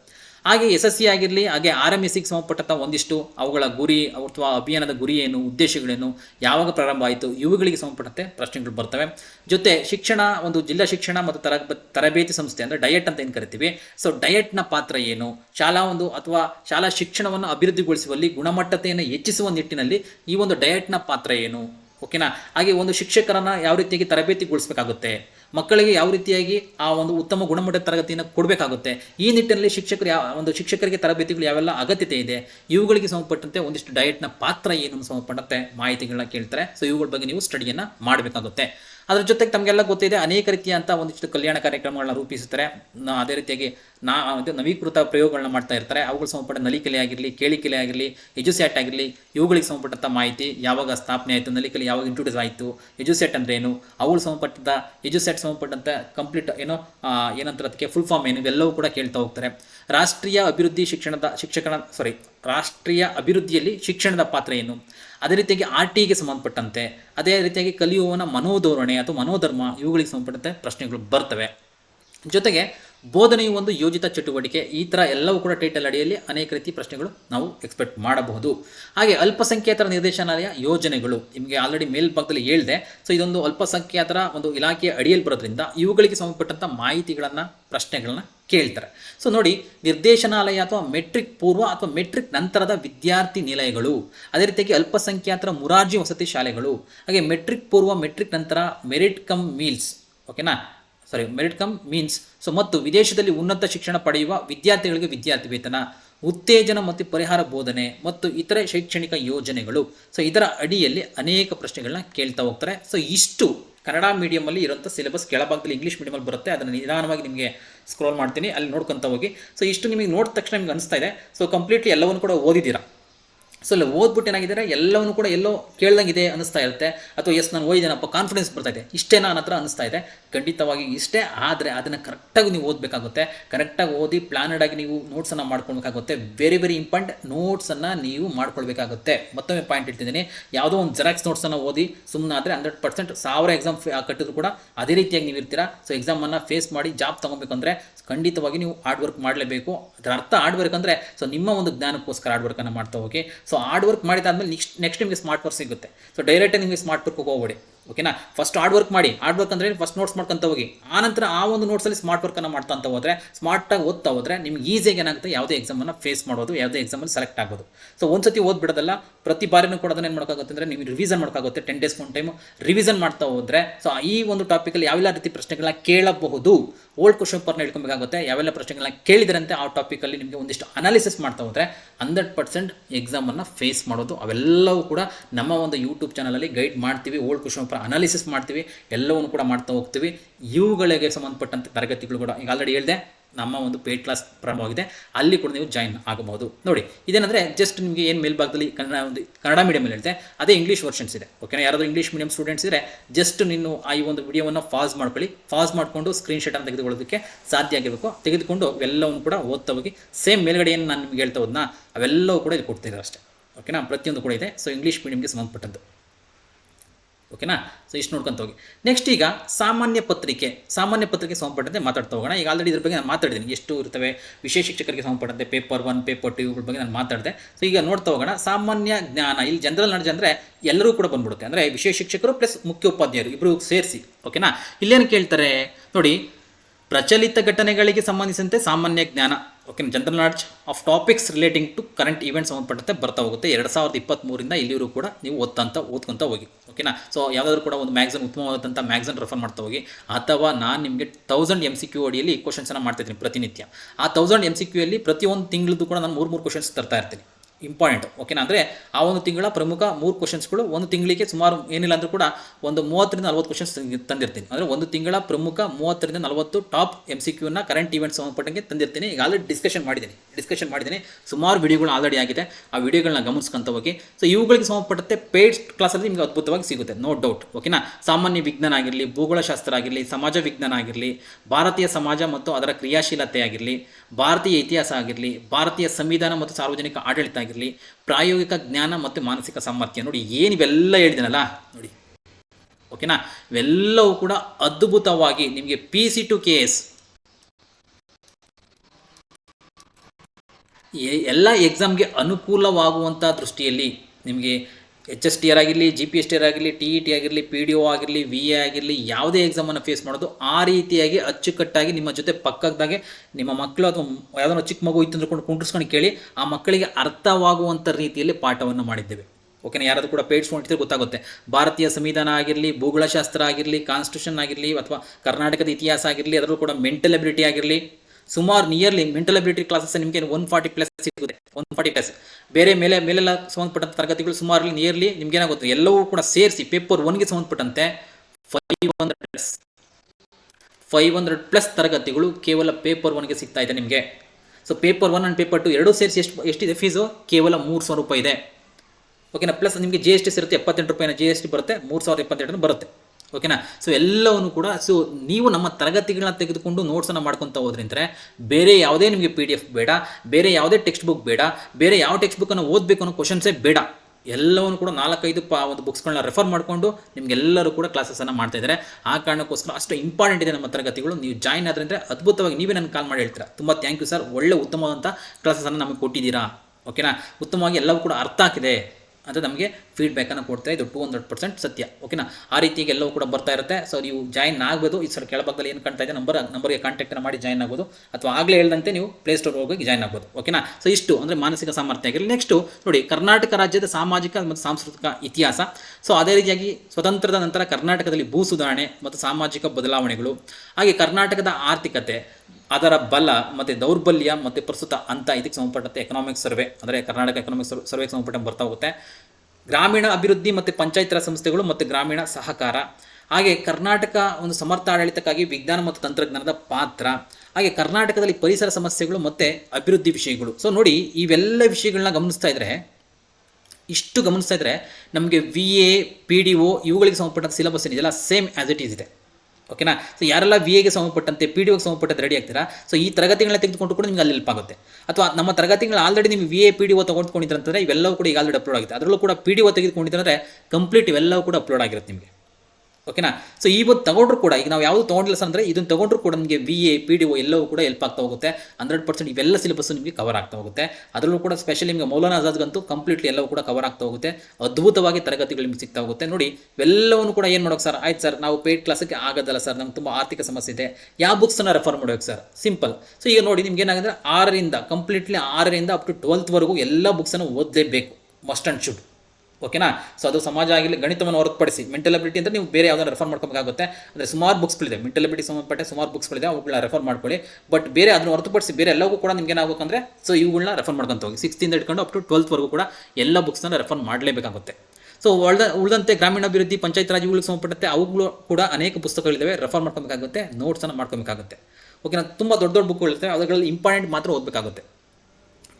ಹಾಗೆ ಆಗಿರಲಿ, ಹಾಗೆ ಆರ್ ಎಂ ಸಿಗೆ ಸಂಬಂಧಪಟ್ಟಂಥ ಒಂದಿಷ್ಟು ಅವುಗಳ ಗುರಿ ಅಥವಾ ಅಭಿಯಾನದ ಗುರಿ ಏನು ಉದ್ದೇಶಗಳೇನು ಯಾವಾಗ ಪ್ರಾರಂಭ ಆಯಿತು, ಇವುಗಳಿಗೆ ಸಂಬಂಧಪಟ್ಟಂತೆ ಪ್ರಶ್ನೆಗಳು ಬರ್ತವೆ. ಜೊತೆ ಶಿಕ್ಷಣ, ಒಂದು ಜಿಲ್ಲಾ ಶಿಕ್ಷಣ ಮತ್ತು ತರ ತರಬೇತಿ ಸಂಸ್ಥೆ ಅಂದರೆ ಡಯಟ್ ಅಂತ ಏನು ಕರಿತೀವಿ. ಸೊ ಡಯಟ್ನ ಪಾತ್ರ ಏನು? ಶಾಲಾ ಒಂದು ಅಥವಾ ಶಾಲಾ ಶಿಕ್ಷಣವನ್ನು ಅಭಿವೃದ್ಧಿಗೊಳಿಸುವಲ್ಲಿ ಗುಣಮಟ್ಟತೆಯನ್ನು ಹೆಚ್ಚಿಸುವ ನಿಟ್ಟಿನಲ್ಲಿ ಈ ಒಂದು ಡಯಟ್ನ ಪಾತ್ರ ಏನು? ಓಕೆನಾ? ಹಾಗೆ ಒಂದು ಶಿಕ್ಷಕರನ್ನು ಯಾವ ರೀತಿಯಾಗಿ ತರಬೇತಿಗೊಳಿಸಬೇಕಾಗುತ್ತೆ? ಮಕ್ಕಳಿಗೆ ಯಾವ ರೀತಿಯಾಗಿ ಆ ಒಂದು ಉತ್ತಮ ಗುಣಮಟ್ಟದ ತರಗತಿಯನ್ನು ಕೊಡಬೇಕಾಗುತ್ತೆ? ಈ ನಿಟ್ಟಿನಲ್ಲಿ ಶಿಕ್ಷಕರು ಯಾವ, ಒಂದು ಶಿಕ್ಷಕರಿಗೆ ತರಬೇತಿಗಳು ಯಾವೆಲ್ಲ ಅಗತ್ಯತೆ ಇದೆ? ಇವುಗಳಿಗೆ ಸಂಬಂಧಪಟ್ಟಂತೆ ಒಂದಿಷ್ಟು ಡಯಟ್ನ ಪಾತ್ರ ಏನು ಸಂಬಂಧಪಟ್ಟಂತೆ ಮಾಹಿತಿಗಳನ್ನ ಕೇಳ್ತಾರೆ. ಸೊ ಇವುಗಳ ಬಗ್ಗೆ ನೀವು ಸ್ಟಡಿಯನ್ನು ಮಾಡಬೇಕಾಗುತ್ತೆ. ಅದ್ರ ಜೊತೆಗೆ ತಮಗೆಲ್ಲ ಗೊತ್ತಿದೆ, ಅನೇಕ ರೀತಿಯಂಥ ಒಂದಿಷ್ಟು ಕಲ್ಯಾಣ ಕಾರ್ಯಕ್ರಮಗಳನ್ನ ರೂಪಿಸುತ್ತಾರೆ. ಅದೇ ರೀತಿಯಾಗಿ ನಾ ನವೀಕೃತ ಪ್ರಯೋಗಗಳನ್ನ ಮಾಡ್ತಾ ಇರ್ತಾರೆ. ಸಂಪಟ್ಟ ಸಂಬಂಧಪಟ್ಟ ನಲಿಕಲೆ ಆಗಿರಲಿ, ಕೇಳಿಕೆಲೆ ಆಗಿರಲಿ ಎಜುಸ್ಯಾಟ್ ಆಗಿರಲಿ, ಇವುಗಳಿಗೆ ಸಂಬಂಧಪಟ್ಟಂಥ ಮಾಹಿತಿ, ಯಾವಾಗ ಸ್ಥಾಪನೆ ಆಯಿತು, ನಲಿಕಲೆ ಯಾವಾಗ ಇಂಟ್ರೊಡ್ಯೂಸ್ ಆಯಿತು ಎಜುಸ್ಯಾಟ್ ಅಂದ್ರೆ ಏನು, ಅವುಗಳ ಸಂಬಂಧಪಟ್ಟಂಥ ಎಜುಸೆಟ್ ಸಂಬಂಧಪಟ್ಟಂಥ ಕಂಪ್ಲೀಟ್ ಏನೋ ಏನಂತ ಏನಂತಾರೆ ಅದಕ್ಕೆ ಫುಲ್ ಫಾರ್ಮ್ ಏನು, ಇವೆಲ್ಲವೂ ಕೂಡ ಕೇಳ್ತಾ ಹೋಗ್ತಾರೆ. ರಾಷ್ಟ್ರೀಯ ಅಭಿವೃದ್ಧಿ ಶಿಕ್ಷಣದ ಶಿಕ್ಷಕನ ಸಾರಿ ರಾಷ್ಟ್ರೀಯ ಅಭಿವೃದ್ಧಿಯಲ್ಲಿ ಶಿಕ್ಷಣದ ಪಾತ್ರ ಏನು? ಅದೇ ರೀತಿಯಾಗಿ ಆರ್ ಟಿಗೆ ಸಂಬಂಧಪಟ್ಟಂತೆ, ಅದೇ ರೀತಿಯಾಗಿ ಕಲಿಯುವವನ ಮನೋಧೋರಣೆ ಅಥವಾ ಮನೋಧರ್ಮ ಇವುಗಳಿಗೆ ಸಂಬಂಧಪಟ್ಟಂತೆ ಪ್ರಶ್ನೆಗಳು ಬರ್ತವೆ. ಜೊತೆಗೆ ಬೋಧನೆಯು ಒಂದು ಯೋಜಿತ ಚಟುವಟಿಕೆ, ಈ ಥರ ಎಲ್ಲವೂ ಕೂಡ ಟೈಟಲ್ ಅಡಿಯಲ್ಲಿ ಅನೇಕ ರೀತಿ ಪ್ರಶ್ನೆಗಳು ನಾವು ಎಕ್ಸ್ಪೆಕ್ಟ್ ಮಾಡಬಹುದು. ಹಾಗೆ ಅಲ್ಪಸಂಖ್ಯಾತರ ನಿರ್ದೇಶನಾಲಯ ಯೋಜನೆಗಳು, ನಿಮಗೆ ಆಲ್ರೆಡಿ ಮೇಲ್ಭಾಗದಲ್ಲಿ ಹೇಳಿದೆ ಸೊ ಇದೊಂದು ಅಲ್ಪಸಂಖ್ಯಾತರ ಒಂದು ಇಲಾಖೆಯ ಅಡಿಯಲ್ಲಿ ಬರೋದ್ರಿಂದ ಇವುಗಳಿಗೆ ಸಂಬಂಧಪಟ್ಟಂಥ ಮಾಹಿತಿಗಳನ್ನು, ಪ್ರಶ್ನೆಗಳನ್ನ ಕೇಳ್ತಾರೆ. ಸೊ ನೋಡಿ, ನಿರ್ದೇಶನಾಲಯ ಅಥವಾ ಮೆಟ್ರಿಕ್ ಪೂರ್ವ ಅಥವಾ ಮೆಟ್ರಿಕ್ ನಂತರದ ವಿದ್ಯಾರ್ಥಿ ನಿಲಯಗಳು, ಅದೇ ರೀತಿಯಾಗಿ ಅಲ್ಪಸಂಖ್ಯಾತರ ಮುರಾರ್ಜಿ ವಸತಿ ಶಾಲೆಗಳು, ಹಾಗೆ ಮೆಟ್ರಿಕ್ ಪೂರ್ವ ಮೆಟ್ರಿಕ್ ನಂತರ ಮೆರಿಟ್ ಕಮ್ ಮೀಲ್ಸ್ ಓಕೆನಾ sorry merit cum means so ಮತ್ತು ವಿದೇಶದಲ್ಲಿ ಉನ್ನತ ಶಿಕ್ಷಣ ಪಡೆಯುವ ವಿದ್ಯಾರ್ಥಿಗಳಿಗೆ ವಿದ್ಯಾರ್ಥಿ ವೇತನ ಉತ್ತೇಜನ ಮತ್ತು ಪರಿಹಾರ ಬೋಧನೆ ಮತ್ತು ಇತರೆ ಶೈಕ್ಷಣಿಕ ಯೋಜನೆಗಳು. ಸೊ ಇದರ ಅಡಿಯಲ್ಲಿ ಅನೇಕ ಪ್ರಶ್ನೆಗಳನ್ನ ಕೇಳ್ತಾ ಹೋಗ್ತಾರೆ. ಸೊ ಇಷ್ಟು ಕನ್ನಡ ಮೀಡಿಯಮಲ್ಲಿ ಇರೋಂಥ ಸಿಲೆಬಸ್ ಕೆಳಭಾಗದಲ್ಲಿ ಇಂಗ್ಲೀಷ್ ಮೀಡಿಯಮಲ್ಲಿ ಬರುತ್ತೆ. ಅದನ್ನು ನಿಧಾನವಾಗಿ ನಿಮಗೆ ಸ್ಕ್ರೋಲ್ ಮಾಡ್ತೀನಿ. ಅಲ್ಲಿ ನೋಡ್ಕೊತ ಹೋಗಿ. ಸೊ ಇಷ್ಟು ನಿಮಗೆ ನೋಡಿದ ತಕ್ಷಣ ನಿಮ್ಗೆ ಅನಿಸ್ತಾ ಇದೆ. ಸೊ ಕಂಪ್ಲೀಟ್ಲಿ ಎಲ್ಲವನ್ನು ಕೂಡ ಓದಿದ್ದೀರಾ? ಸೊ ಅಲ್ಲಿ ಓದ್ಬಿಟ್ಟು ಏನಾಗಿದ್ದಾರೆ? ಎಲ್ಲವನ್ನು ಕೂಡ ಎಲ್ಲೋ ಕೇಳ್ದಂಗಿದೆ ಅನಿಸ್ತಾ ಇರುತ್ತೆ. ಅಥವಾ ಎಸ್ ನಾನು ಓದಿದ್ದೇನಪ್ಪ? ಕಾನ್ಫಿಡೆನ್ಸ್ ಬರ್ತಾ ಇದೆ. ಇಷ್ಟೇ ನನ್ನ ಹತ್ರ ಅನಿಸ್ತಾ ಇದೆ. ಖಂಡಿತವಾಗಿ ಇಷ್ಟೇ, ಆದರೆ ಅದನ್ನು ಕರೆಕ್ಟಾಗಿ ನೀವು ಓದಬೇಕಾಗುತ್ತೆ. ಕರೆಕ್ಟಾಗಿ ಓದಿ ಪ್ಲಾನಡ್ ಆಗಿ ನೀವು ನೋಟ್ಸನ್ನು ಮಾಡ್ಕೊಳ್ಬೇಕಾಗುತ್ತೆ. ವೆರಿ ವೆರಿ ಇಂಪಾರ್ಟೆಂಟ್ ನೋಟ್ಸನ್ನು ನೀವು ಮಾಡ್ಕೊಳ್ಬೇಕಾಗುತ್ತೆ. ಮತ್ತೊಮ್ಮೆ ಪಾಯಿಂಟ್ ಇಡ್ತಿದ್ದೀನಿ ಯಾವುದೋ ಒಂದು ಜೆರಾಕ್ಸ್ ನೋಟ್ಸನ್ನು ಓದಿ ಸುಮ್ಮನೆ ಆದರೆ ಹಂಡ್ರೆಡ್ ಪರ್ಸೆಂಟ್ ಸಾವಿರ ಎಕ್ಸಾಮ್ ಕಟ್ಟಿದ್ರು ಕೂಡ ಅದೇ ರೀತಿಯಾಗಿ ನೀವು ಇರ್ತೀರಾ? ಸೊ ಎಕ್ಸಾಮನ್ನು ಫೇಸ್ ಮಾಡಿ ಜಾಬ್ ತೊಗೊಬೇಕಂದ್ರೆ ಖಂಡಿತವಾಗಿ ನೀವು ಹಾರ್ಡ್ ವರ್ಕ್ ಮಾಡಲೇಬೇಕು. ಅದರ ಅರ್ಥ ಹಾರ್ಡ್ ವರ್ಕ್ ಅಂದರೆ ಸೊ ನಿಮ್ಮ ಒಂದು ಜ್ಞಾನಕ್ಕೋಸ್ಕರ ಹಾರ್ಡ್ ವರ್ಕನ್ನು ಮಾಡ್ತಾ ಹೋಗಿ. ಸೊ ಹಾರ್ಡ್ ವರ್ಕ್ ಮಾಡಿದಾದ್ಮೇಲೆ ನೆಕ್ಸ್ಟ್ ನೆಕ್ಸ್ಟ್ ನಿಮಗೆ ಸ್ಮಾರ್ಟ್ ವರ್ಕ್ ಸಿಗುತ್ತೆ. ಸೊ ಡೈರೆಕ್ಟಾಗಿ ನಿಮಗೆ ಸ್ಮಾರ್ಟ್ ವರ್ಕ್ಗೆ ಹೋಗ್ಬೇಡಿ. ಓಕೆನಾ ಫಸ್ಟ್ ಹಾರ್ಡ್ ವರ್ಕ್ ಮಾಡಿ. ಹಾರ್ಡ್ ವರ್ಕ್ ಅಂದರೆ ಫಸ್ಟ್ ನೋಟ್ಸ್ ಮಾಡ್ಕೊಂತ ಹೋಗಿ. ಆನಂತರ ಆ ಒಂದು ನೋಟ್ಸಲ್ಲಿ ಸ್ಮಾರ್ಟ್ ವರ್ಕನ್ನು ಮಾಡ್ತಾ ಅಂತ ಹೋದರೆ ಸ್ಮಾರ್ಟಾಗಿ ಓದ್ತಾ ಹೋದರೆ ನಿಮ್ಗೆ ಈಸಿಯಾಗಿ ಏನಾಗುತ್ತೆ? ಯಾವುದೇ ಎಕ್ಸಾಮನ್ನು ಫೇಸ್ ಮಾಡೋದು, ಯಾವುದೇ ಎಕ್ಸಾಮಲ್ಲಿ ಸೆಲೆಕ್ಟ್ ಆಗೋದು. ಸೊ ಒಂದ್ಸತಿ ಓದ್ಬಿಡೋದಲ್ಲ, ಪ್ರತಿ ಬಾರಿನೂ ಕೂಡ ಅದನ್ನ ಏನು ಮಾಡೋಕ್ಕಾಗುತ್ತೆ ಅಂದರೆ ನೀವು ರಿವಿಸನ್ ಮಾಡೋಕ್ಕಾಗುತ್ತೆ ten days one time revision ಮಾಡ್ತಾ ಹೋದರೆ ಸೊ ಈ ಒಂದು ಟಾಪಿಕಲ್ಲಿ ಯಾವೆಲ್ಲ ರೀತಿ ಪ್ರಶ್ನೆಗಳನ್ನ ಕೇಳಬಹುದು? ಓಲ್ಡ್ ಕ್ವಶನ್ ಪರ್ನ ಇಟ್ಕೊಬೇಕಾಗುತ್ತೆ ಯಾವೆಲ್ಲ ಪ್ರಶ್ನೆಗಳನ್ನ ಕೇಳಿದ್ರಂತೆ ಆ ಟಾಪಿಕಲ್ಲಿ ನಿಮಗೆ ಒಂದಿಷ್ಟು ಅನಾಲಿಸಿಸ್ ಮಾಡ್ತಾ ಹೋದರೆ ಹಂಡ್ರೆಡ್ ಪರ್ಸೆಂಟ್ ಎಕ್ಸಾಮನ್ನು ಫೇಸ್ ಮಾಡೋದು, ಅವೆಲ್ಲವೂ ಕೂಡ ನಮ್ಮ ಒಂದು ಯೂಟ್ಯೂಬ್ ಚಾನಲಲ್ಲಿ ಗೈಡ್ ಮಾಡ್ತೀವಿ. ಓಲ್ಡ್ ಕ್ವಶನ್ ಅನಾಲಿಸಿಸ್ ಮಾಡ್ತೀವಿ, ಎಲ್ಲವನ್ನು ಕೂಡ ಮಾಡ್ತಾ ಹೋಗ್ತೀವಿ. ಇವುಗಳಿಗೆ ಸಂಬಂಧಪಟ್ಟಂಥ ತರಗತಿಗಳು ಕೂಡ ಈಗ ಆಲ್ರೆಡಿ ಹೇಳಿದೆ, ನಮ್ಮ ಒಂದು ಪೇಡ್ ಕ್ಲಾಸ್ ಪ್ರಾರಂಭವಾಗಿದೆ. ಅಲ್ಲಿ ಕೂಡ ನೀವು ಜಾಯಿನ್ ಆಗಬಹುದು. ನೋಡಿ, ಇದೇನಂದರೆ ಜಸ್ಟ್ ನಿಮಗೆ ಏನು ಮೇಲ್ಭಾಗದಲ್ಲಿ ಕನ್ನಡ ಒಂದು ಕನ್ನಡ ಮೀಡಿಯಮಲ್ಲಿ ಹೇಳ್ತೆ ಅದೇ ಇಂಗ್ಲೀಷ್ ವರ್ಷನ್ಸ್ ಇದೆ. ಓಕೆನಾ ಯಾರಾದರೂ ಇಂಗ್ಲೀಷ್ ಮೀಡಿಯಂ ಸ್ಟೂಡೆಂಟ್ಸ್ ಇದ್ದರೆ ಜಸ್ಟ್ ನೀನು ಆ ಈ ಒಂದು ವಿಡಿಯೋವನ್ನು ಫಾಸ್ ಮಾಡ್ಕೊಳ್ಳಿ. ಫಾಸ್ ಮಾಡಿಕೊಂಡು ಸ್ಕ್ರೀನ್ ಶಾಟನ್ನು ತೆಗೆದುಕೊಳ್ಳೋದಕ್ಕೆ ಸಾಧ್ಯ ಆಗಿರಬೇಕು. ತೆಗೆದುಕೊಂಡು ಎಲ್ಲವನ್ನು ಕೂಡ ಓದ್ತಾ ಹೋಗಿ ಸೇಮ್ ಮೇಲ್ಗಡೆ ಏನು ನಾನು ನಿಮ್ಗೆ ಹೇಳ್ತಾ ಹೋದ್ನ, ಅವೆಲ್ಲವೂ ಕೂಡ ಇದು ಕೊಡ್ತಿದ್ದಾರೆ ಅಷ್ಟೇ. ಓಕೆನಾ ಪ್ರತಿಯೊಂದು ಕೂಡ ಇದೆ. ಸೊ ಇಂಗ್ಲೀಷ್ ಮೀಡಿಯಮ್ಗೆ ಸಂಬಂಧಪಟ್ಟಂತು ಓಕೆನಾ ಸೊ ಇಷ್ಟು ನೋಡ್ಕೊಂತ ಹೋಗಿ. ನೆಕ್ಸ್ಟ್ ಈಗ ಸಾಮಾನ್ಯ ಪತ್ರಿಕೆ ಸಾಮಾನ್ಯ ಪತ್ರಿಕೆ ಸಂಬಂಧಪಟ್ಟಂತೆ ಮಾತಾಡ್ತಾ ಹೋಗೋಣ. ಈಗ ಆಲ್ರೆಡಿ ಇದ್ರ ಬಗ್ಗೆ ನಾನು ಮಾತಾಡಿದ್ದೀನಿ ಎಷ್ಟು ಇರ್ತವೆ. ವಿಶೇಷ ಶಿಕ್ಷಕರಿಗೆ ಸಂಬಂಧಪಟ್ಟಂತೆ ಪೇಪರ್ ಒನ್ ಪೇಪರ್ ಟು ಇವ್ರ ಬಗ್ಗೆ ನಾನು ಮಾತಾಡಿದೆ. ಸೊ ಈಗ ನೋಡ್ತಾ ಹೋಗೋಣ. ಸಾಮಾನ್ಯ ಜ್ಞಾನ, ಇಲ್ಲಿ ಜನರಲ್ ನಾಲೆಜ್ ಅಂದರೆ ಎಲ್ಲರೂ ಕೂಡ ಬಂದ್ಬಿಡುತ್ತೆ. ಅಂದರೆ ವಿಶೇಷ ಶಿಕ್ಷಕರು ಪ್ಲಸ್ ಮುಖ್ಯೋಪಾಧ್ಯಾಯರು ಇಬ್ಬರು ಸೇರಿಸಿ. ಓಕೆನಾ ಇಲ್ಲೇನು ಕೇಳ್ತಾರೆ? ನೋಡಿ, ಪ್ರಚಲಿತ ಘಟನೆಗಳಿಗೆ ಸಂಬಂಧಿಸಿದಂತೆ ಸಾಮಾನ್ಯ ಜ್ಞಾನ. Okay general knowledge of topics relating to current event ಸಂಬಂಧಪಟ್ಟಂತೆ ಬರ್ತಾ ಹೋಗುತ್ತೆ. ಎರಡು ಸಾವಿರದ ಇಪ್ಪತ್ತ್ಮೂರಿಂದ ಇಲ್ಲಿಯೂ ಕೂಡ ನೀವು ಓದ್ತಂತ, ಓದ್ಕೊಂತ ಹೋಗಿ. ಓಕೆನಾ ಸೊ ಯಾವುದಾದ್ರೂ ಕೂಡ ಒಂದು ಮ್ಯಾಗ್ಝನ್ ಉತ್ತಮವಾದಂಥ ಮ್ಯಾಗ್ಝನ್ ರೆಫರ್ ಮಾಡ್ತಾ ಹೋಗಿ. ಅಥವಾ ನಾನು ನಿಮಗೆ ತೌಸಂಡ್ ಎಂ ಸಿ ಕ್ಯೂ ಅಡಿಯಲ್ಲಿ ಕ್ವಶನ್ಸನ್ನು ಮಾಡ್ತಿದ್ದೀನಿ ಪ್ರತಿನಿತ್ಯ. ಆ ತೌಸಂಡ್ ಎಂ ಸಿ ಕ್ಯೂ ಅಲ್ಲಿ ಪ್ರತಿಯೊಂದು ತಿಂಗಳದ್ದು ಕೂಡ ನಾನು ಮೂರು ಮೂರು ಕ್ವಶನ್ಸ್ ತರ್ತಾ ಇರ್ತೀನಿ. ಇಂಪಾರ್ಟೆಂಟ್ ಓಕೆನಾ ಅಂದರೆ ಆ ಒಂದು ತಿಂಗಳ ಪ್ರಮುಖ ಮೂರು ಕ್ವಶನ್ಸ್ಗಳು ಒಂದು ತಿಂಗಳಿಗೆ ಸುಮಾರು ಏನಿಲ್ಲ ಅಂದರೂ ಕೂಡ ಒಂದು ಮೂವತ್ತರಿಂದ ನಲ್ವತ್ತು ಕ್ವಶನ್ಸ್ ತಂದಿರ್ತೀನಿ. ಅಂದರೆ ಒಂದು ತಿಂಗಳ ಪ್ರಮುಖ ಮೂವತ್ತರಿಂದ ನಲವತ್ತು ಟಾಪ್ ಎಂ ಸಿ ಕ್ಯೂನ ಕರೆಂಟ್ ಇವೆಂಟ್ಸ್ ಸಂಬಂಧಪಟ್ಟಂಗೆ ತಂದಿರ್ತೀನಿ. ಈಗ ಆಲ್ರೆಡಿ ಡಿಸ್ಕಷನ್ ಮಾಡಿದ್ದೀನಿ. ಡಿಸ್ಕಷನ್ ಮಾಡಿದ್ದೀನಿ. ಸುಮಾರು ವಿಡಿಯೋಗಳು ಆಲ್ರೆಡಿ ಆಗಿದೆ. ಆ ವಿಡಿಯೋಗಳನ್ನ ಗಮನಿಸ್ಕೊಂತ ಹೋಗಿ. ಸೊ ಇವುಗಳಿಗೆ ಸಂಬಂಧಪಟ್ಟಂತೆ ಪೇಡ್ ಕ್ಲಾಸಲ್ಲಿ ನಿಮಗೆ ಅದ್ಭುತವಾಗಿ ಸಿಗುತ್ತೆ. ನೋ ಡೌಟ್ ಓಕೆನಾ ಸಾಮಾನ್ಯ ವಿಜ್ಞಾನ ಆಗಿರಲಿ ಭೂಗೋಳಶಾಸ್ತ್ರ ಆಗಿರಲಿ ಸಮಾಜ ವಿಜ್ಞಾನ ಆಗಿರಲಿ ಭಾರತೀಯ ಸಮಾಜ ಮತ್ತು ಅದರ ಕ್ರಿಯಾಶೀಲತೆ ಆಗಿರಲಿ ಭಾರತೀಯ ಇತಿಹಾಸ ಆಗಿರಲಿ, ಭಾರತೀಯ ಸಂವಿಧಾನ ಮತ್ತು ಸಾರ್ವಜನಿಕ ಆಡಳಿತ ಆಗಿರಲಿ, ಪ್ರಾಯೋಗಿಕ ಜ್ಞಾನ ಮತ್ತು ಮಾನಸಿಕ ಸಾಮರ್ಥ್ಯ. ನೋಡಿ, ಏನು ಇವೆಲ್ಲ ಹೇಳಿದ್ದೀನಲ್ಲ ನೋಡಿ. ಓಕೆನಾ? ಇವೆಲ್ಲವೂ ಕೂಡ ಅದ್ಭುತವಾಗಿ ನಿಮಗೆ P C to K S ಎಲ್ಲ ಎಕ್ಸಾಮ್ಗೆ ಅನುಕೂಲವಾಗುವಂಥ ದೃಷ್ಟಿಯಲ್ಲಿ ನಿಮಗೆ ಎಚ್ ಎಸ್ ಟಿ ಆರ್ ಆಗಿರಲಿ G P S T R ಆಗಿರಲಿ ಟಿ ಇ ಟಿ ಆಗಿರಲಿ ಪಿ ಡಿ ಒ ಆಗಿರಲಿ ವಿ ಎ ಆಗಿರಲಿ, ಯಾವುದೇ ಎಕ್ಸಾಮನ್ನು ಫೇಸ್ ಮಾಡೋದು, ಆ ರೀತಿಯಾಗಿ ಅಚ್ಚುಕಟ್ಟಾಗಿ ನಿಮ್ಮ ಜೊತೆ ಪಕ್ಕದಾಗೆ ನಿಮ್ಮ ಮಕ್ಕಳು ಅಥವಾ ಯಾವುದೋ ಚಿಕ್ಕ ಮಗು ಇತ್ತು ಅಂದ್ಕೊಂಡು ಕುಂಡ್ರಿಸ್ಕೊಂಡು ಕೇಳಿ, ಆ ಮಕ್ಕಳಿಗೆ ಅರ್ಥವಾಗುವಂಥ ರೀತಿಯಲ್ಲಿ ಪಾಠವನ್ನು ಮಾಡಿದ್ದೇವೆ. ಓಕೆನಾ ಯಾರಾದರೂ ಕೂಡ ಪೇಡ್ ಸ್ಟೂಡೆಂಟ್ ಗೊತ್ತಾಗುತ್ತೆ. ಭಾರತೀಯ ಸಂವಿಧಾನ ಆಗಿರಲಿ, ಭೂಗೋಳಶಾಸ್ತ್ರ ಆಗಿರಲಿ ಕಾನ್ಸ್ಟಿಟ್ಯೂಷನ್ ಆಗಿರಲಿ, ಅಥವಾ ಕರ್ನಾಟಕದ ಇತಿಹಾಸ ಆಗಿರಲಿ, ಅದರಲ್ಲೂ ಕೂಡ ಮೆಂಟಲ್ ಅಬಿಲಿಟಿ ಆಗಿರಲಿ ಸುಮಾರು ನಿಯರ್ಲಿ ಮೆಂಟಲ್ ಅಬಿಲಿಟಿ ಕ್ಲಾಸಸ್ ನಿಮಗೆ ಒನ್ ಫಾರ್ಟಿ ಪ್ಲಸ್ ಸಿಗುತ್ತೆ. ಒನ್ ಫಾರ್ಟಿ ಪ್ಲಸ್ ಬೇರೆ ಮೇಲೆ, ಮೇಲೆಲ್ಲ ಸಂಬಂಧಪಟ್ಟಂಥ ತರಗತಿಗಳು ಸುಮಾರು ನಿಯರ್ಲಿ ನಿಮ್ಗೆ ಏನಾಗುತ್ತೆ? ಎಲ್ಲವೂ ಕೂಡ ಸೇರಿಸಿ ಪೇಪರ್ ಒನ್ಗೆ ಸಂಬಂಧಪಟ್ಟಂತೆ five hundred plus five hundred plus ತರಗತಿಗಳು ಕೇವಲ ಪೇಪರ್ ಒನ್ಗೆ ಸಿಗ್ತಾ ಇದೆ ನಿಮಗೆ. So paper one and paper two ಎರಡೂ ಸೇರಿಸಿ ಎಷ್ಟು, ಎಷ್ಟಿದೆ ಫೀಸು ಕೇವಲ ಮೂರು ಸಾವಿರ ರೂಪಾಯಿ ಇದೆ. ಓಕೆನಾ ಪ್ಲಸ್ ನಿಮಗೆ ಜಿ ಎಸ್ ಟಿ ಸಿರುತ್ತೆ ಎಪ್ಪತ್ತೆಂಟು ರೂಪಾಯಿನ ಜಿ ಎಸ್ ಟಿ ಬರುತ್ತೆ, ಮೂರು ಸಾವಿರದ ಎಪ್ಪತ್ತೆಂಟು ಬರುತ್ತೆ. ಓಕೆನಾ ಸೊ ಎಲ್ಲವನ್ನು ಕೂಡ ಸೊ ನೀವು ನಮ್ಮ ತರಗತಿಗಳನ್ನ ತೆಗೆದುಕೊಂಡು ನೋಟ್ಸನ್ನು ಮಾಡ್ಕೊತಾ ಹೋದ್ರಿಂದ್ರೆ, ಬೇರೆ ಯಾವುದೇ ನಿಮಗೆ ಪಿ ಡಿ ಎಫ್ ಬೇಡ, ಬೇರೆ ಯಾವುದೇ ಟೆಕ್ಸ್ಟ್ ಬುಕ್ ಬೇಡ, ಬೇರೆ ಯಾವ ಟೆಕ್ಸ್ಟ್ ಬುಕ್ಕನ್ನು ಓದಬೇಕು ಅನ್ನೋ ಕ್ವಶನ್ಸೇ ಬೇಡ. ಎಲ್ಲವನ್ನು ಕೂಡ ನಾಲ್ಕೈದು ಪಾ ಒಂದು ಬುಕ್ಸ್ಗಳನ್ನ ರೆಫರ್ ಮಾಡಿಕೊಂಡು ನಿಮಗೆಲ್ಲರೂ ಕೂಡ ಕ್ಲಾಸಸನ್ನು ಮಾಡ್ತಾ ಇದ್ದಾರೆ. ಆ ಕಾರಣಕ್ಕೋಸ್ಕರ ಅಷ್ಟು ಇಂಪಾರ್ಟೆಂಟ್ ಇದೆ ನಮ್ಮ ತರಗತಿಗಳು. ನೀವು ಜಾಯಿನ್ ಆದ್ರಿಂದ ಅದ್ಭುತವಾಗಿ ನೀವೇ ನನ್ನ ಕಾಲ್ ಮಾಡಿ ಹೇಳ್ತೀರಾ? ತುಂಬ ಥ್ಯಾಂಕ್ ಯು ಸರ್ ಒಳ್ಳೆ ಉತ್ತಮವಾದಂಥ ಕ್ಲಾಸಸನ್ನು ನಮಗೆ ಕೊಟ್ಟಿದ್ದೀರಾ? ಓಕೆನಾ ಉತ್ತಮವಾಗಿ ಎಲ್ಲವೂ ಕೂಡ ಅರ್ಥ ಆಗಿದೆ. ಅಂತ ನಮಗೆ ಫೀಡ್ಬ್ಯಾಕನ್ನು ಕೊಡ್ತಾ ಇದು ಟು ಹಂಡ್ರೆಡ್ ಪರ್ಸೆಂಟ್ ಸತ್ಯ. ಓಕೆನಾ ಆ ರೀತಿಯಾಗಿ ಎಲ್ಲವೂ ಕೂಡ ಬರ್ತಾ ಇರುತ್ತೆ. ಸೊ ನೀವು ಜಾಯಿನ್ ಆಗ್ಬೋದು. ಈ ಸರ್ ಕೆಳಭಾಗದಲ್ಲಿ ಏನು ಕಾಣ್ತಾ ಇದೆ? ನಂಬರ್ ನಂಬರ್ಗೆ ಕಾಂಟ್ಯಾಕ್ಟನ್ನು ಮಾಡಿ ಜಾಯಿನ್ ಆಗ್ಬೋದು. ಅಥವಾ ಆಗಲೇ ಹೇಳಿದಂತೆ ನೀವು ಪ್ಲೇಸ್ಟೋರ್ ಹೋಗಿ ಜಾಯಿನ್ ಆಗ್ಬೋದು. ಓಕೆನಾ ಸೊ ಇಷ್ಟು ಅಂದರೆ ಮಾನಸಿಕ ಸಾಮರ್ಥ್ಯ ಆಗಿರಲಿ. ನೆಕ್ಸ್ಟು ನೋಡಿ, ಕರ್ನಾಟಕ ರಾಜ್ಯದ ಸಾಮಾಜಿಕ ಮತ್ತು ಸಾಂಸ್ಕೃತಿಕ ಇತಿಹಾಸ. ಸೊ ಅದೇ ರೀತಿಯಾಗಿ ಸ್ವತಂತ್ರದ ನಂತರ ಕರ್ನಾಟಕದಲ್ಲಿ ಭೂ ಸುಧಾರಣೆ ಮತ್ತು ಸಾಮಾಜಿಕ ಬದಲಾವಣೆಗಳು. ಹಾಗೆ ಕರ್ನಾಟಕದ ಆರ್ಥಿಕತೆ ಅದರ ಬಲ ಮತ್ತು ದೌರ್ಬಲ್ಯ ಮತ್ತು ಪ್ರಸ್ತುತ ಅಂತ ಇದಕ್ಕೆ ಸಂಬಂಧಪಟ್ಟಂತೆ ಎಕನಾಮಿಕ್ ಸರ್ವೆ ಅಂದರೆ ಕರ್ನಾಟಕ ಎಕನಾಮಿಕ್ ಸರ್ವೆಗೆ ಸಂಬಂಧಪಟ್ಟಂತೆ ಬರ್ತಾ ಹೋಗುತ್ತೆ. ಗ್ರಾಮೀಣ ಅಭಿವೃದ್ಧಿ ಮತ್ತು ಪಂಚಾಯತ್ ರಾಜ್ ಸಂಸ್ಥೆಗಳು ಮತ್ತು ಗ್ರಾಮೀಣ ಸಹಕಾರ. ಹಾಗೆ ಕರ್ನಾಟಕ ಒಂದು ಸಮರ್ಥ ಆಡಳಿತಕ್ಕಾಗಿ ವಿಜ್ಞಾನ ಮತ್ತು ತಂತ್ರಜ್ಞಾನದ ಪಾತ್ರ. ಹಾಗೆ ಕರ್ನಾಟಕದಲ್ಲಿ ಪರಿಸರ ಸಮಸ್ಯೆಗಳು ಮತ್ತು ಅಭಿವೃದ್ಧಿ ವಿಷಯಗಳು. ಸೊ ನೋಡಿ, ಇವೆಲ್ಲ ವಿಷಯಗಳನ್ನ ಗಮನಿಸ್ತಾ ಇದ್ದರೆ ಇಷ್ಟು ಗಮನಿಸ್ತಾ ಇದ್ದರೆ ನಮಗೆ V A P D O ಇವುಗಳಿಗೆ ಸಂಬಂಧಪಟ್ಟ ಸಿಲೆಬಸ್ ಏನಿದೆಯಲ್ಲ ಸೇಮ್ ಆ್ಯಸ್ ಇಟ್ ಈಸ್ ಇದೆ. ಓಕೆನಾ ಸೊ ಯಾರೆಲ್ಲ ವಿ ಎಗೆ ಸಂಬಂಧಪಟ್ಟಂತೆ ಪಿ ಡಿ ಒಗೆ ಸಂಬಂಧಪಟ್ಟಂತೆ ರೆಡಿ ಆಗ್ತೀರಾ? ಸೊ ಈ ತರಗತಿಗಳನ್ನ ತೆಗೆದುಕೊಂಡು ಕೂಡ ನಿಮ್ಗೆ ಅಲ್ಲಿ ಹೆಲ್ಪ್ ಆಗುತ್ತೆ. ಅಥವಾ ನಮ್ಮ ತರಗತಿಗಳು ಆಲ್ರೆಡಿ ನಿಮ್ಗೆ V A P D O ತೊಗೊಂಡ್ಕೊಂಡಿದ್ರೆ ಇವೆಲ್ಲವೂ ಕೂಡ ಈಗ ಆಲ್ರೆಡಿ ಅಪ್ಲೋಡ್ ಆಗುತ್ತೆ ಅದರಲ್ಲೂ ಕೂಡ ಪಿ ಡಿ ಒ ತೆಗೆದುಕೊಂಡಿದ್ರೆ ಕಂಪ್ಲೀಟ್ ಇವೆಲ್ಲವೂ ಕೂಡ ಅಪ್ಲೋಡ್ ಆಗಿರುತ್ತೆ ನಿಮಗೆ. ಓಕೆನಾ? ಸೊ ಇವತ್ತು ತಗೊಂಡ್ರು ಕೂಡ, ಈಗ ನಾವು ಯಾವುದು ತಗೊಂಡಿಲ್ಲ ಅಂದರೆ, ಇದನ್ನು ತಗೊಂಡ್ರು ಕೂಡ ನಿಮಗೆ V A P D O ಎಲ್ಲವೂ ಕೂಡ ಹೆಲ್ಪ್ ಆಗ್ತಾ ಹೋಗುತ್ತೆ. ಹಂಡ್ರೆಡ್ ಪರ್ಸೆಂಟ್ ಇವೆಲ್ಲ ಸಿಲೆಬಸ್ ನಿಮಗೆ ಕವರ್ ಆಗ್ತಾ ಹೋಗುತ್ತೆ. ಅದರಲ್ಲೂ ಕೂಡ ಸ್ಪೆಷಲಿ ನಿಮಗೆ ಮೌಲಾನ ಆಜಾದ್ಗಂತೂ ಕಂಪ್ಲೀಟ್ಲಿ ಎಲ್ಲವೂ ಕೂಡ ಕವರ್ ಆಗ್ತಾ ಹೋಗುತ್ತೆ. ಅದ್ಭುತವಾಗಿ ತರಗತಿಗಳು ನಿಮಗೆ ಸಿಗ್ತಾ ಹೋಗುತ್ತೆ. ನೋಡಿ, ಇವೆಲ್ಲವನ್ನು ಕೂಡ ಏನು ಮಾಡೋಕೆ ಸರ್? ಆಯ್ತು ಸರ್, ನಾವು ಪೇಯ್ಡ್ ಕ್ಲಾಸಿಗೆ ಆಗೋದಲ್ಲ ಸರ್, ನಮ್ಗೆ ತುಂಬ ಆರ್ಥಿಕ ಸಮಸ್ಯೆ ಇದೆ. ಯಾವ ಬುಕ್ಸನ್ನು ರೆಫರ್ ಮಾಡೋಕೆ ಸರ್? ಸಿಂಪಲ್ ಸೊ ಈಗ ನೋಡಿ, ನಿಮ್ಗೆ ಏನಾಗಂದ್ರೆ ಆರರಿಂದ ಕಂಪ್ಲೀಟ್ಲಿ ಆರರಿಂದ ಅಪ್ ಟು ಟ್ವೆಲ್ತ್ವರೆಗೂ ಎಲ್ಲ ಬುಕ್ಸನ್ನು ಓದಲೇಬೇಕು. ಮಸ್ಟ್ ಆ್ಯಂಡ್ ಶುಡ್ ಓಕೆನಾ ಸೊ ಅದು ಸಮಾಜ ಆಗಲಿ ಗಣಿತವನ್ನು ಹೊರತುಪಡಿಸಿ ಮೆಂಟಲ್ ಅಬಿಲಿಟಿ ಅಂತ ನೀವು ಬೇರೆ ಯಾವ್ದಾದ್ರು ರೆಫರ್ ಮಾಡ್ಕೋಬೇಕಾಗುತ್ತೆ. ಅಂದರೆ ಸುಮಾರು ಬುಕ್ಸ್ಗಳಿದೆ ಮೆಂಟಲ್ ಅಬಿಲಿಟಿ ಸಂಬಂಧಪಟ್ಟ ಸುಮಾರು ಬುಕ್ಸ್ಗಳಿದೆ ಅವುಗಳನ್ನ ರೆಫರ್ ಮಾಡ್ಕೊಳ್ಳಿ. ಬಟ್ ಬೇರೆ ಅದನ್ನು ಹೊರತುಪಡಿಸಿ ಬೇರೆ ಎಲ್ಲವೂ ಕೂಡ ನಿಮ್ಗೆ ಏನಾಗಬೇಕಂದ್ರೆ ಸೊ ಇವುಗಳನ್ನ ರೆಫರ್ ಮಾಡ್ಕೊಂತ ಹೋಗಿ. ಸಿಕ್ಸ್ತಿಂದ ಹಿಡ್ಕೊಂಡು ಅಪ್ ಟು ಟ್ವೆಲ್ತ್ವರೆಗೂ ಕೂಡ ಎಲ್ಲ ಬುಕ್ಸ್ನ ರೆಫರ್ ಮಾಡಲೇಬೇಕಾಗುತ್ತೆ. ಸೊ ಉಳ್ದ, ಉಳಿದಂತೆ ಗ್ರಾಮೀಣಾಭಿವೃದ್ಧಿ, ಪಂಚಾಯತ್ ರಾಜ್ ಇವುಗಳಿಗೆ ಸಂಬಂಧಪಟ್ಟಂತೆ ಅವುಗಳು ಕೂಡ ಅನೇಕ ಪುಸ್ತಕಗಳಿದ್ದಾವೆ ರೆಫರ್ ಮಾಡ್ಕೊಬೇಕಾಗುತ್ತೆ ನೋಟ್ಸನ್ನು ಮಾಡ್ಕೊಬೇಕಾಗುತ್ತೆ. ಓಕೆನಾ ತುಂಬ ದೊಡ್ಡ ದೊಡ್ಡ ಬುಕ್ಗಳಿರ್ತವೆ ಅದರಲ್ಲಿ ಇಂಪಾರ್ಟೆಂಟ್ ಮಾತ್ರ ಓದಬೇಕಾಗುತ್ತೆ.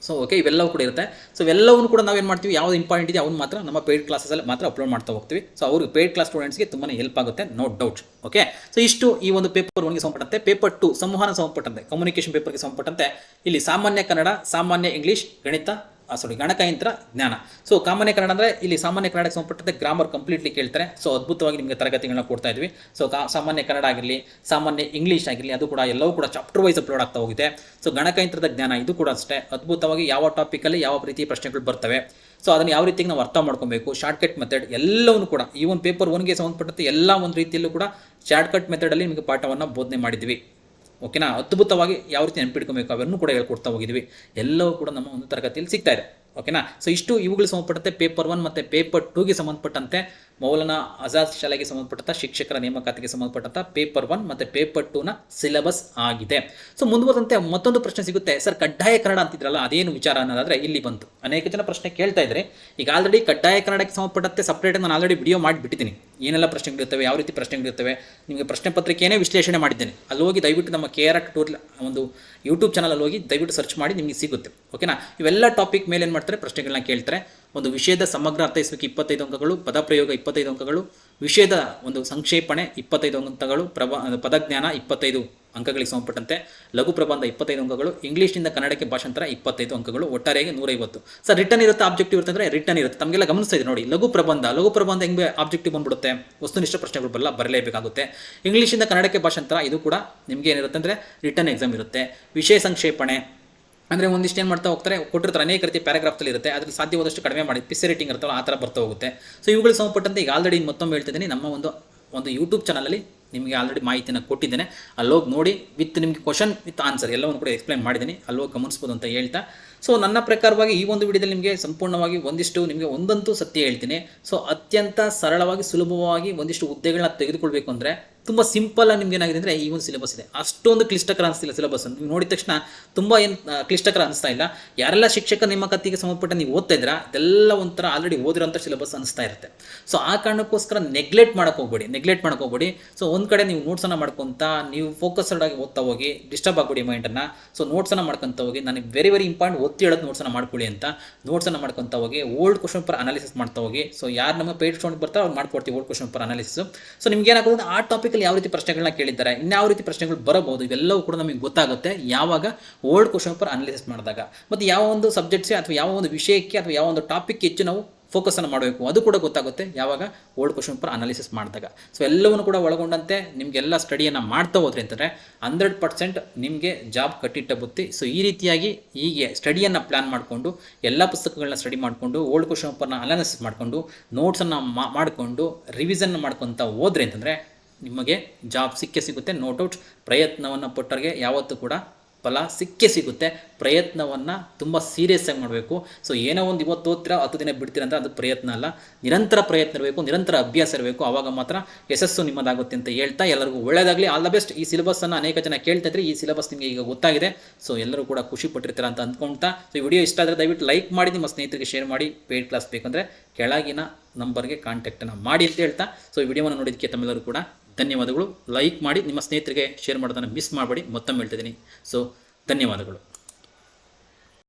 ಸೊ ಓಕೆ ಇವೆಲ್ಲವೂ ಕೂಡ ಇರುತ್ತೆ. ಸೊ ಇವೆಲ್ಲವೂ ಕೂಡ ನಾವೇನು ಮಾಡ್ತೀವಿ? ಯಾವ್ದು ಇಂಪಾರ್ಟೆಂಟ್ ಇದೆ ಅವ್ನು ಮಾತ್ರ ನಮ್ಮ ಪೇಯ್ಡ್ ಕ್ಲಾಸಲ್ಲಿ ಮಾತ್ರ ಅಪ್ಲೋಡ್ ಮಾಡ್ತಾ ಹೋಗ್ತೀವಿ. ಸೊ ಅವ್ರಿಗೆ ಪೇಯ್ಡ್ ಕ್ಲಾಸ್ ಸ್ಟೂಡೆಂಟ್ಸ್ಗೆ ತುಂಬಾ ಹೆಲ್ಪ್ ಆಗುತ್ತೆ ನೋ ಡೌಟ್ ಓಕೆ ಸೊ ಇಷ್ಟು ಈ ಒಂದು ಪೇಪರ್ ಒನ್ಗೆ ಸಂಬಂಧಪಟ್ಟಂತೆ. ಪೇಪರ್ ಟು ಸಂವಹನ ಸಂಬಂಧಪಟ್ಟಂತೆ ಕಮ್ಯುನಿಕೇಶನ್ ಪೇಪರ್ಗೆ ಸಂಬಂಧಪಟ್ಟಂತೆ. ಇಲ್ಲಿ ಸಾಮಾನ್ಯ ಕನ್ನಡ, ಸಾಮಾನ್ಯ ಇಂಗ್ಲೀಷ್ ಗಣಿತ ಸಾರಿ ಗಣಕಯಂತ್ರ ಜ್ಞಾನ. ಸೊ ಕಾಮನ್ಯ ಕನ್ನಡ ಅಂದರೆ ಇಲ್ಲಿ ಸಾಮಾನ್ಯ ಕನ್ನಡಕ್ಕೆ ಸಂಬಂಧಪಟ್ಟಂತೆ ಗ್ರಾಮರ್ ಕಂಪ್ಲೀಟ್ಲಿ ಕೇಳ್ತಾರೆ. ಸೊ ಅದ್ಭುತವಾಗಿ ನಿಮಗೆ ತರಗತಿಗಳನ್ನ ಕೊಡ್ತಾ ಇದ್ವಿ. ಸೊ ಸಾಮಾನ್ಯ ಕನ್ನಡ ಆಗಿರಲಿ, ಸಾಮಾನ್ಯ ಇಂಗ್ಲೀಷ್ ಆಗಿರಲಿ, ಅದು ಕೂಡ ಎಲ್ಲವೂ ಕೂಡ ಚಾಪ್ಟರ್ ವೈಸ್ ಅಪ್ಲೋಡ್ ಆಗ್ತಾ ಹೋಗಿದೆ. ಸೊ ಗಣಕಯಂತ್ರದ ಜ್ಞಾನ ಇದು ಕೂಡ ಅಷ್ಟೇ. ಅದ್ಭುತವಾಗಿ ಯಾವ ಟಾಪಿಕಲ್ಲಿ ಯಾವ ರೀತಿಯ ಪ್ರಶ್ನೆಗಳು ಬರ್ತವೆ. ಸೊ ಅದನ್ನು ಯಾವ ರೀತಿಗೆ ನಾವು ಅರ್ಥ ಮಾಡ್ಕೊಬೇಕು ಶಾರ್ಟ್ಕಟ್ ಮೆಥಡ್ ಎಲ್ಲವನ್ನು ಕೂಡ ಈ ಒಂದು ಪೇಪರ್ ಒನ್ಗೆ ಸಂಬಂಧಪಟ್ಟಂತೆ ಎಲ್ಲ ಒಂದು ರೀತಿಯಲ್ಲೂ ಕೂಡ ಶಾರ್ಟ್ಕಟ್ ಮೆಥಡಲ್ಲಿ ನಿಮಗೆ ಪಾಠವನ್ನು ಬೋಧನೆ ಮಾಡಿದ್ವಿ. ಓಕೆನಾ? ಅದ್ಭುತವಾಗಿ ಯಾವ ರೀತಿ ನೆನಪಿಟ್ಕೊಬೇಕು ಅವರನ್ನು ಕೂಡ ಹೇಳ್ಕೊಡ್ತಾ ಹೋಗಿದ್ವಿ ಎಲ್ಲವೂ ಕೂಡ ನಮ್ಮ ಒಂದು ತರಗತಿಯಲ್ಲಿ ಸಿಗ್ತಾ ಇದೆ. ಓಕೆನಾ? ಸೊ ಇಷ್ಟು ಇವುಗಳಿಗೆ ಸಂಬಂಧಪಟ್ಟಂತೆ ಪೇಪರ್ ಒನ್ ಮತ್ತು ಪೇಪರ್ ಟೂಗೆ ಸಂಬಂಧಪಟ್ಟಂತೆ ಮೌಲಾನಾ ಆಜಾದ್ ಶಾಲೆಗೆ ಸಂಬಂಧಪಟ್ಟಂತ, ಶಿಕ್ಷಕರ ನೇಮಕಾತಿಗೆ ಸಂಬಂಧಪಟ್ಟಂತ ಪೇಪರ್ ಒನ್ ಮತ್ತು ಪೇಪರ್ ಟೂನ ಸಿಲೆಬಸ್ ಆಗಿದೆ. ಸೊ ಮುಂದುವರೆದಂತೆ ಮತ್ತೊಂದು ಪ್ರಶ್ನೆ ಸಿಗುತ್ತೆ. ಸರ್ ಕಡ್ಡಾಯ ಕನ್ನಡ ಅಂತಿದ್ರಲ್ಲ, ಅದೇನು ವಿಚಾರ ಅನ್ನೋದಾದ್ರೆ ಇಲ್ಲಿ ಬಂತು. ಅನೇಕ ಜನ ಪ್ರಶ್ನೆ ಕೇಳ್ತಾ ಇದ್ರೆ ಈಗ ಆಲ್ರೆಡಿ ಕಡ್ಡಾಯ ಕನ್ನಡಕ್ಕೆ ಸಂಬಂಧಪಟ್ಟಂತೆ ಸಪ್ರೇಟ್ ನಾನು ಆಲ್ರೆಡಿ ವಿಡಿಯೋ ಮಾಡಿಬಿಟ್ಟಿದ್ದೀನಿ. ಏನೆಲ್ಲ ಪ್ರಶ್ನೆಗಳಿರ್ತವೆ, ಯಾವ ರೀತಿ ಪ್ರಶ್ನೆಗಳಿರ್ತವೆ, ನಿಮಗೆ ಪ್ರಶ್ನೆ ಪತ್ರಿಕೆಯೇ ವಿಶ್ಲೇಷಣೆ ಮಾಡಿದ್ದೇನೆ. ಅಲ್ಲಿ ಹೋಗಿ ದಯವಿಟ್ಟು ನಮ್ಮ ಕೆ ಆರ್ ಟೂರ್ ಒಂದು ಯೂಟ್ಯೂಬ್ ಚಾನಲಲ್ಲಿ ಹೋಗಿ ದಯವಿಟ್ಟು ಸರ್ಚ್ ಮಾಡಿ ನಿಮಗೆ ಸಿಗುತ್ತೆ. ಓಕೆನಾ ಇವೆಲ್ಲ ಟಾಪಿಕ್ ಮೇಲೆ ಏನು ಮಾಡ್ತಾರೆ? ಪ್ರಶ್ನೆಗಳನ್ನ ಕೇಳ್ತಾರೆ. ಒಂದು ವಿಷಯದ ಸಮಗ್ರ ಅರ್ಥೈಸುವಿಕೆ ಇಪ್ಪತ್ತೈದು ಅಂಕಗಳು, ಪದಪ್ರಯೋಗ ಇಪ್ಪತ್ತೈದು ಅಂಕಗಳು, ವಿಷಯದ ಒಂದು ಸಂಕ್ಷೇಪಣೆ ಇಪ್ಪತ್ತೈದು ಅಂಕಗಳು, ಪ್ರಭಾ ಪದಜ್ಞಾನ ಇಪ್ಪತ್ತೈದು ಅಂಕಗಳಿಗೆ ಸಂಬಂಧಪಟ್ಟಂತೆ ಲಘು ಪ್ರಬಂಧ ಇಪ್ಪತ್ತೈದು ಅಂಕಗಳು, ಇಂಗ್ಲೀಷ್ನಿಂದ ಕನ್ನಡಕ್ಕೆ ಭಾಷಾಂತರ ಇಪ್ಪತ್ತೈದು ಅಂಕಗಳು, ಒಟ್ಟಾರೆಯಾಗಿ ನೂರೈವತ್ತು. ಸರ್ ರಿಟರ್ನ್ ಇರುತ್ತೆ ಆಬ್ಜೆಕ್ಟಿವ್ ಇರುತ್ತೆ ಅಂದರೆ ರಿಟರ್ನ್ ಇರುತ್ತೆ. ತಮಗೆಲ್ಲ ಗಮನಿಸ್ತಾ ಇದೆ ನೋಡಿ, ಲಘು ಪ್ರಬಂಧ ಲಘು ಪ್ರಬಂಧ ಹೆಂಗೆ ಆಬ್ಜೆಕ್ಟಿವ್ ಬಂದ್ಬಿಡುತ್ತೆ? ವಸ್ತುನಿಷ್ಠ ಪ್ರಶ್ನೆಗಳು ಬರಲ್ಲ ಬರಲೇಬೇಕಾಗುತ್ತೆ. ಇಂಗ್ಲೀಷಿಂದ ಕನ್ನಡಕ್ಕೆ ಭಾಷಾಂತರ, ಇದು ಕೂಡ ನಿಮಗೆ ಏನಿರುತ್ತೆ ಅಂದರೆ ರಿಟರ್ನ್ ಎಕ್ಸಾಮ್ ಇರುತ್ತೆ. ವಿಷಯ ಸಂಕ್ಷೇಪಣೆ ಅಂದರೆ ಒಂದಿಷ್ಟು ಏನು ಮಾಡ್ತಾ ಹೋಗ್ತಾರೆ, ಕೊಟ್ಟಿರ್ತಾರೆ, ಅನೇಕ ರೀತಿ ಪ್ಯಾರಾಗ್ರಾಫ್ದಲ್ಲಿ ಇರುತ್ತೆ. ಅದ್ರಲ್ಲಿ ಸಾಧ್ಯವಾದಷ್ಟು ಕಡಿಮೆ ಮಾಡಿ ಪಿಸ್ ರೇಟಿಂಗ್ ಇರ್ತಾವೆ ಆ ಥರ ಬರ್ತಾ ಹೋಗುತ್ತೆ. ಸೊ ಇವುಗಳಿಗೆ ಸಂಬಂಧಪಟ್ಟಂತೆ ಈಗ ಆಲ್ರೆಡಿ ಮತ್ತೊಮ್ಮೆ ಹೇಳ್ತಿದ್ದೀನಿ. ನಮ್ಮ ಒಂದು ಒಂದು ಯೂಟ್ಯೂಬ್ ಚಾನಲಲ್ಲಿ ನಿಮಗೆ ಆಲ್ರೆಡಿ ಮಾಹಿತಿಯನ್ನು ಕೊಟ್ಟಿದ್ದೇನೆ. ಅಲ್ಲೋಗಿ ನೋಡಿ ವಿತ್ ನಿಮಗೆ ಕ್ವಶನ್ ವಿತ್ ಆನ್ಸರ್ ಎಲ್ಲವನ್ನು ಕೂಡ ಎಕ್ಸ್ಪ್ಲೈನ್ ಮಾಡಿದ್ದೀನಿ. ಅಲ್ಲೋಗಿ ಗಮನಿಸ್ಬೋದು ಅಂತ ಹೇಳ್ತಾ. ಸೊ ನನ್ನ ಪ್ರಕಾರವಾಗಿ ಈ ಒಂದು ವಿಡಿಯೋದಲ್ಲಿ ನಿಮಗೆ ಸಂಪೂರ್ಣವಾಗಿ ಒಂದಿಷ್ಟು, ನಿಮಗೆ ಒಂದಂತೂ ಸತ್ಯ ಹೇಳ್ತೀನಿ. ಸೊ ಅತ್ಯಂತ ಸರಳವಾಗಿ, ಸುಲಭವಾಗಿ ಒಂದಿಷ್ಟು ಹುದ್ದೆಗಳನ್ನ ತೆಗೆದುಕೊಳ್ಬೇಕು ಅಂದರೆ ತುಂಬ ಸಿಂಪಲ್ ಆಗಿ ನಿಮ್ಗೆ ಏನಾಗಿದೆ ಅಂದರೆ ಈ ಒಂದು ಸಿಲೆಬಸ್ ಇದೆ. ಅಷ್ಟೊಂದು ಕ್ಲಿಷ್ಟಕರ ಅನಿಸ್ತಿಲ್ಲ ಸಿಲೆಬಸ್ ನೀವು ನೋಡಿದ ತಕ್ಷಣ ತುಂಬ ಏನು ಕ್ಲಿಷ್ಟಕರ ಅನಿಸ್ತಾ ಇಲ್ಲ. ಯಾರೆಲ್ಲ ಶಿಕ್ಷಕ ನಿಮ್ಮ ಕತ್ತಿಗೆ ಸಂಬಂಧಪಟ್ಟ ನೀವು ಓದ್ತಾ ಇದ್ದೀರಾ, ಅದೆಲ್ಲ ಒಂಥರ ಆಲ್ರೆಡಿ ಓದಿರೋಂಥ ಸಿಲೆಬಸ್ ಅನಿಸ್ತಾ ಇರುತ್ತೆ. ಸೊ ಆ ಕಾರಣಕ್ಕೋಸ್ಕರ ನೆಗ್ಲೆಕ್ಟ್ ಮಾಡೋಕೆ ಹೋಗ್ಬೇಡಿ ನೆಗ್ಲೆಕ್ಟ್ ಮಾಡಕ್ಕೆ ಹೋಗ್ಬೇಡಿ. ಸೊ ಒಂದು ಕಡೆ ನೀವು ನೋಟ್ಸನ್ನು ಮಾಡ್ಕೊತ, ನೀವು ಫೋಕಸ್ಡ್ ಆಗಿ ಓದ್ತಾ ಹೋಗಿ ಡಿಸ್ಟರ್ಬ್ ಆಗ್ಬಿಡಿ ಮೈಂಡನ್ನು ಸೊ ನೋಟ್ಸನ್ನು ಮಾಡ್ಕೊತ ಹೋಗಿ ನನಗೆ ವೆರಿ ವೆರಿ ಇಂಪಾರ್ಟೆಂಟ್ ಒತ್ತಿ ಹೇಳೋದು ನೋಟ್ಸನ್ನು ಮಾಡ್ಕೊಳ್ಳಿ ಅಂತ. ನೋಟ್ಸನ್ನು ಮಾಡ್ಕೊತ ಹೋಗಿ ಓಲ್ಡ್ ಕ್ವಶನ್ ಪರ್ ಅನಾಲಿಸಿಸ್ ಮಾಡ್ತಾ ಹೋಗಿ. ಸೊ ಯಾರು ನಮಗೆ ಪೇಡ್ ಸ್ಟೋನ್ ಬರ್ತಾರೆ ಅವ್ರು ಮಾಡ್ಕೊಡ್ತೀವಿ old question per analysis so ನಿಮ್ಗೆ ಏನಾಗುತ್ತೆ ಆ ಟಾಪಿಕಲ್ಲಿ ಯಾವ ರೀತಿ ಪ್ರಶ್ನೆಗಳನ್ನ ಕೇಳಿದ್ದಾರೆ, ಇನ್ಯಾವ ರೀತಿ ಪ್ರಶ್ನೆಗಳು ಬರಬಹುದು ಇವೆಲ್ಲವೂ ಕೂಡ ನಮಗೆ ಗೊತ್ತಾಗುತ್ತೆ ಯಾವಾಗ ಓಲ್ಡ್ ಕ್ವಶನ್ ಪೇಪರ್ ಅನಾಲಿಸಿಸ್ ಮಾಡಿದಾಗ. ಮತ್ತು ಯಾವ ಒಂದು ಸಬ್ಜೆಕ್ಟ್ಸ್ ಅಥವಾ ಯಾವ ಒಂದು ವಿಷಯಕ್ಕೆ ಅಥವಾ ಯಾವ ಒಂದು ಟಾಪಿಕ್ ಹೆಚ್ಚು ನಾವು ಫೋಕಸನ್ನು ಮಾಡಬೇಕು, ಅದು ಕೂಡ ಗೊತ್ತಾಗುತ್ತೆ ಯಾವಾಗ ಓಲ್ಡ್ ಕ್ವಶನ್ ಪೇಪರ್ ಅನಾಲಿಸಿಸ್ ಮಾಡಿದಾಗ. ಸೊ ಎಲ್ಲವನ್ನು ಕೂಡ ಒಳಗೊಂಡಂತೆ ನಿಮಗೆಲ್ಲ ಸ್ಟಡಿಯನ್ನು ಮಾಡ್ತಾ ಹೋದ್ರೆ ಅಂತಂದರೆ ಹಂಡ್ರೆಡ್ ಪರ್ಸೆಂಟ್ ನಿಮಗೆ ಜಾಬ್ ಕಟ್ಟಿಟ್ಟ ಬುತ್ತಿ. ಸೊ ಈ ರೀತಿಯಾಗಿ ಹೀಗೆ ಸ್ಟಡಿಯನ್ನು ಪ್ಲ್ಯಾನ್ ಮಾಡಿಕೊಂಡು, ಎಲ್ಲ ಪುಸ್ತಕಗಳನ್ನ ಸ್ಟಡಿ ಮಾಡಿಕೊಂಡು ಓಲ್ಡ್ ಕ್ವಶನ್ ಪೇಪರ್ನ ಅನಾಲಿಸಿಸ್ ಮಾಡಿಕೊಂಡು ನೋಟ್ಸನ್ನು ಮಾಡಿಕೊಂಡು ರಿವಿಸನ್ ಮಾಡ್ಕೊತ ಹೋದ್ರೆ ಅಂತಂದರೆ ನಿಮಗೆ ಜಾಬ್ ಸಿಕ್ಕೇ ಸಿಗುತ್ತೆ. ನೋ ಡೌಟ್ ಪ್ರಯತ್ನವನ್ನು ಪಟ್ಟರಿಗೆ ಯಾವತ್ತೂ ಕೂಡ ಫಲ ಸಿಕ್ಕೇ ಸಿಗುತ್ತೆ. ಪ್ರಯತ್ನವನ್ನು ತುಂಬ ಸೀರಿಯಸ್ ಆಗಿ ಮಾಡಬೇಕು. ಸೊ ಏನೋ ಒಂದು ಇವತ್ತು ಓದ್ತೀರ ಹತ್ತು ದಿನ ಬಿಡ್ತೀರ ಅಂದರೆ ಅದು ಪ್ರಯತ್ನ ಅಲ್ಲ. ನಿರಂತರ ಪ್ರಯತ್ನ ಇರಬೇಕು, ನಿರಂತರ ಅಭ್ಯಾಸ ಇರಬೇಕು. ಆವಾಗ ಮಾತ್ರ ಯಶಸ್ಸು ನಿಮ್ಮದಾಗುತ್ತೆ ಅಂತ ಹೇಳ್ತಾ ಎಲ್ಲರಿಗೂ ಒಳ್ಳೆಯದಾಗಲಿ ಆಲ್ ದ ಬೆಸ್ಟ್ ಈ ಸಿಲೆಬಸ್ಸನ್ನು ಅನೇಕ ಜನ ಕೇಳ್ತಾ ಇದ್ರೆ ಈ ಸಿಲೆಬಸ್ ನಿಮಗೆ ಈಗ ಗೊತ್ತಾಗಿದೆ. ಸೊ ಎಲ್ಲರೂ ಕೂಡ ಖುಷಿ ಪಟ್ಟಿರ್ತೀರ ಅಂತ ಅಂದ್ಕೊಳ್ತಾ ಸೊ ಈ ವಿಡಿಯೋ ಇಷ್ಟ ಆದರೆ ದಯವಿಟ್ಟು ಲೈಕ್ ಮಾಡಿ, ನಿಮ್ಮ ಸ್ನೇಹಿತರಿಗೆ ಶೇರ್ ಮಾಡಿ. ಪೇಯ್ಡ್ ಕ್ಲಾಸ್ ಬೇಕಂದರೆ ಕೆಳಗಿನ ನಂಬರ್ಗೆ ಕಾಂಟ್ಯಾಕ್ಟನ್ನು ಮಾಡಿ ಅಂತ ಹೇಳ್ತಾ. ಸೊ ಈ ವಿಡಿಯೋವನ್ನು ನೋಡಿದ್ದಕ್ಕೆ ತಮ್ಮೆಲ್ಲರೂ ಕೂಡ ಧನ್ಯವಾದಗಳು. ಲೈಕ್ ಮಾಡಿ ನಿಮ್ಮ ಸ್ನೇಹಿತರಿಗೆ ಶೇರ್ ಮಾಡೋದನ್ನು ಮಿಸ್ ಮಾಡಬೇಡಿ. ಮತ್ತೊಮ್ಮೆ ಹೇಳ್ತಿದ್ದೀನಿ. ಸೊ ಧನ್ಯವಾದಗಳು.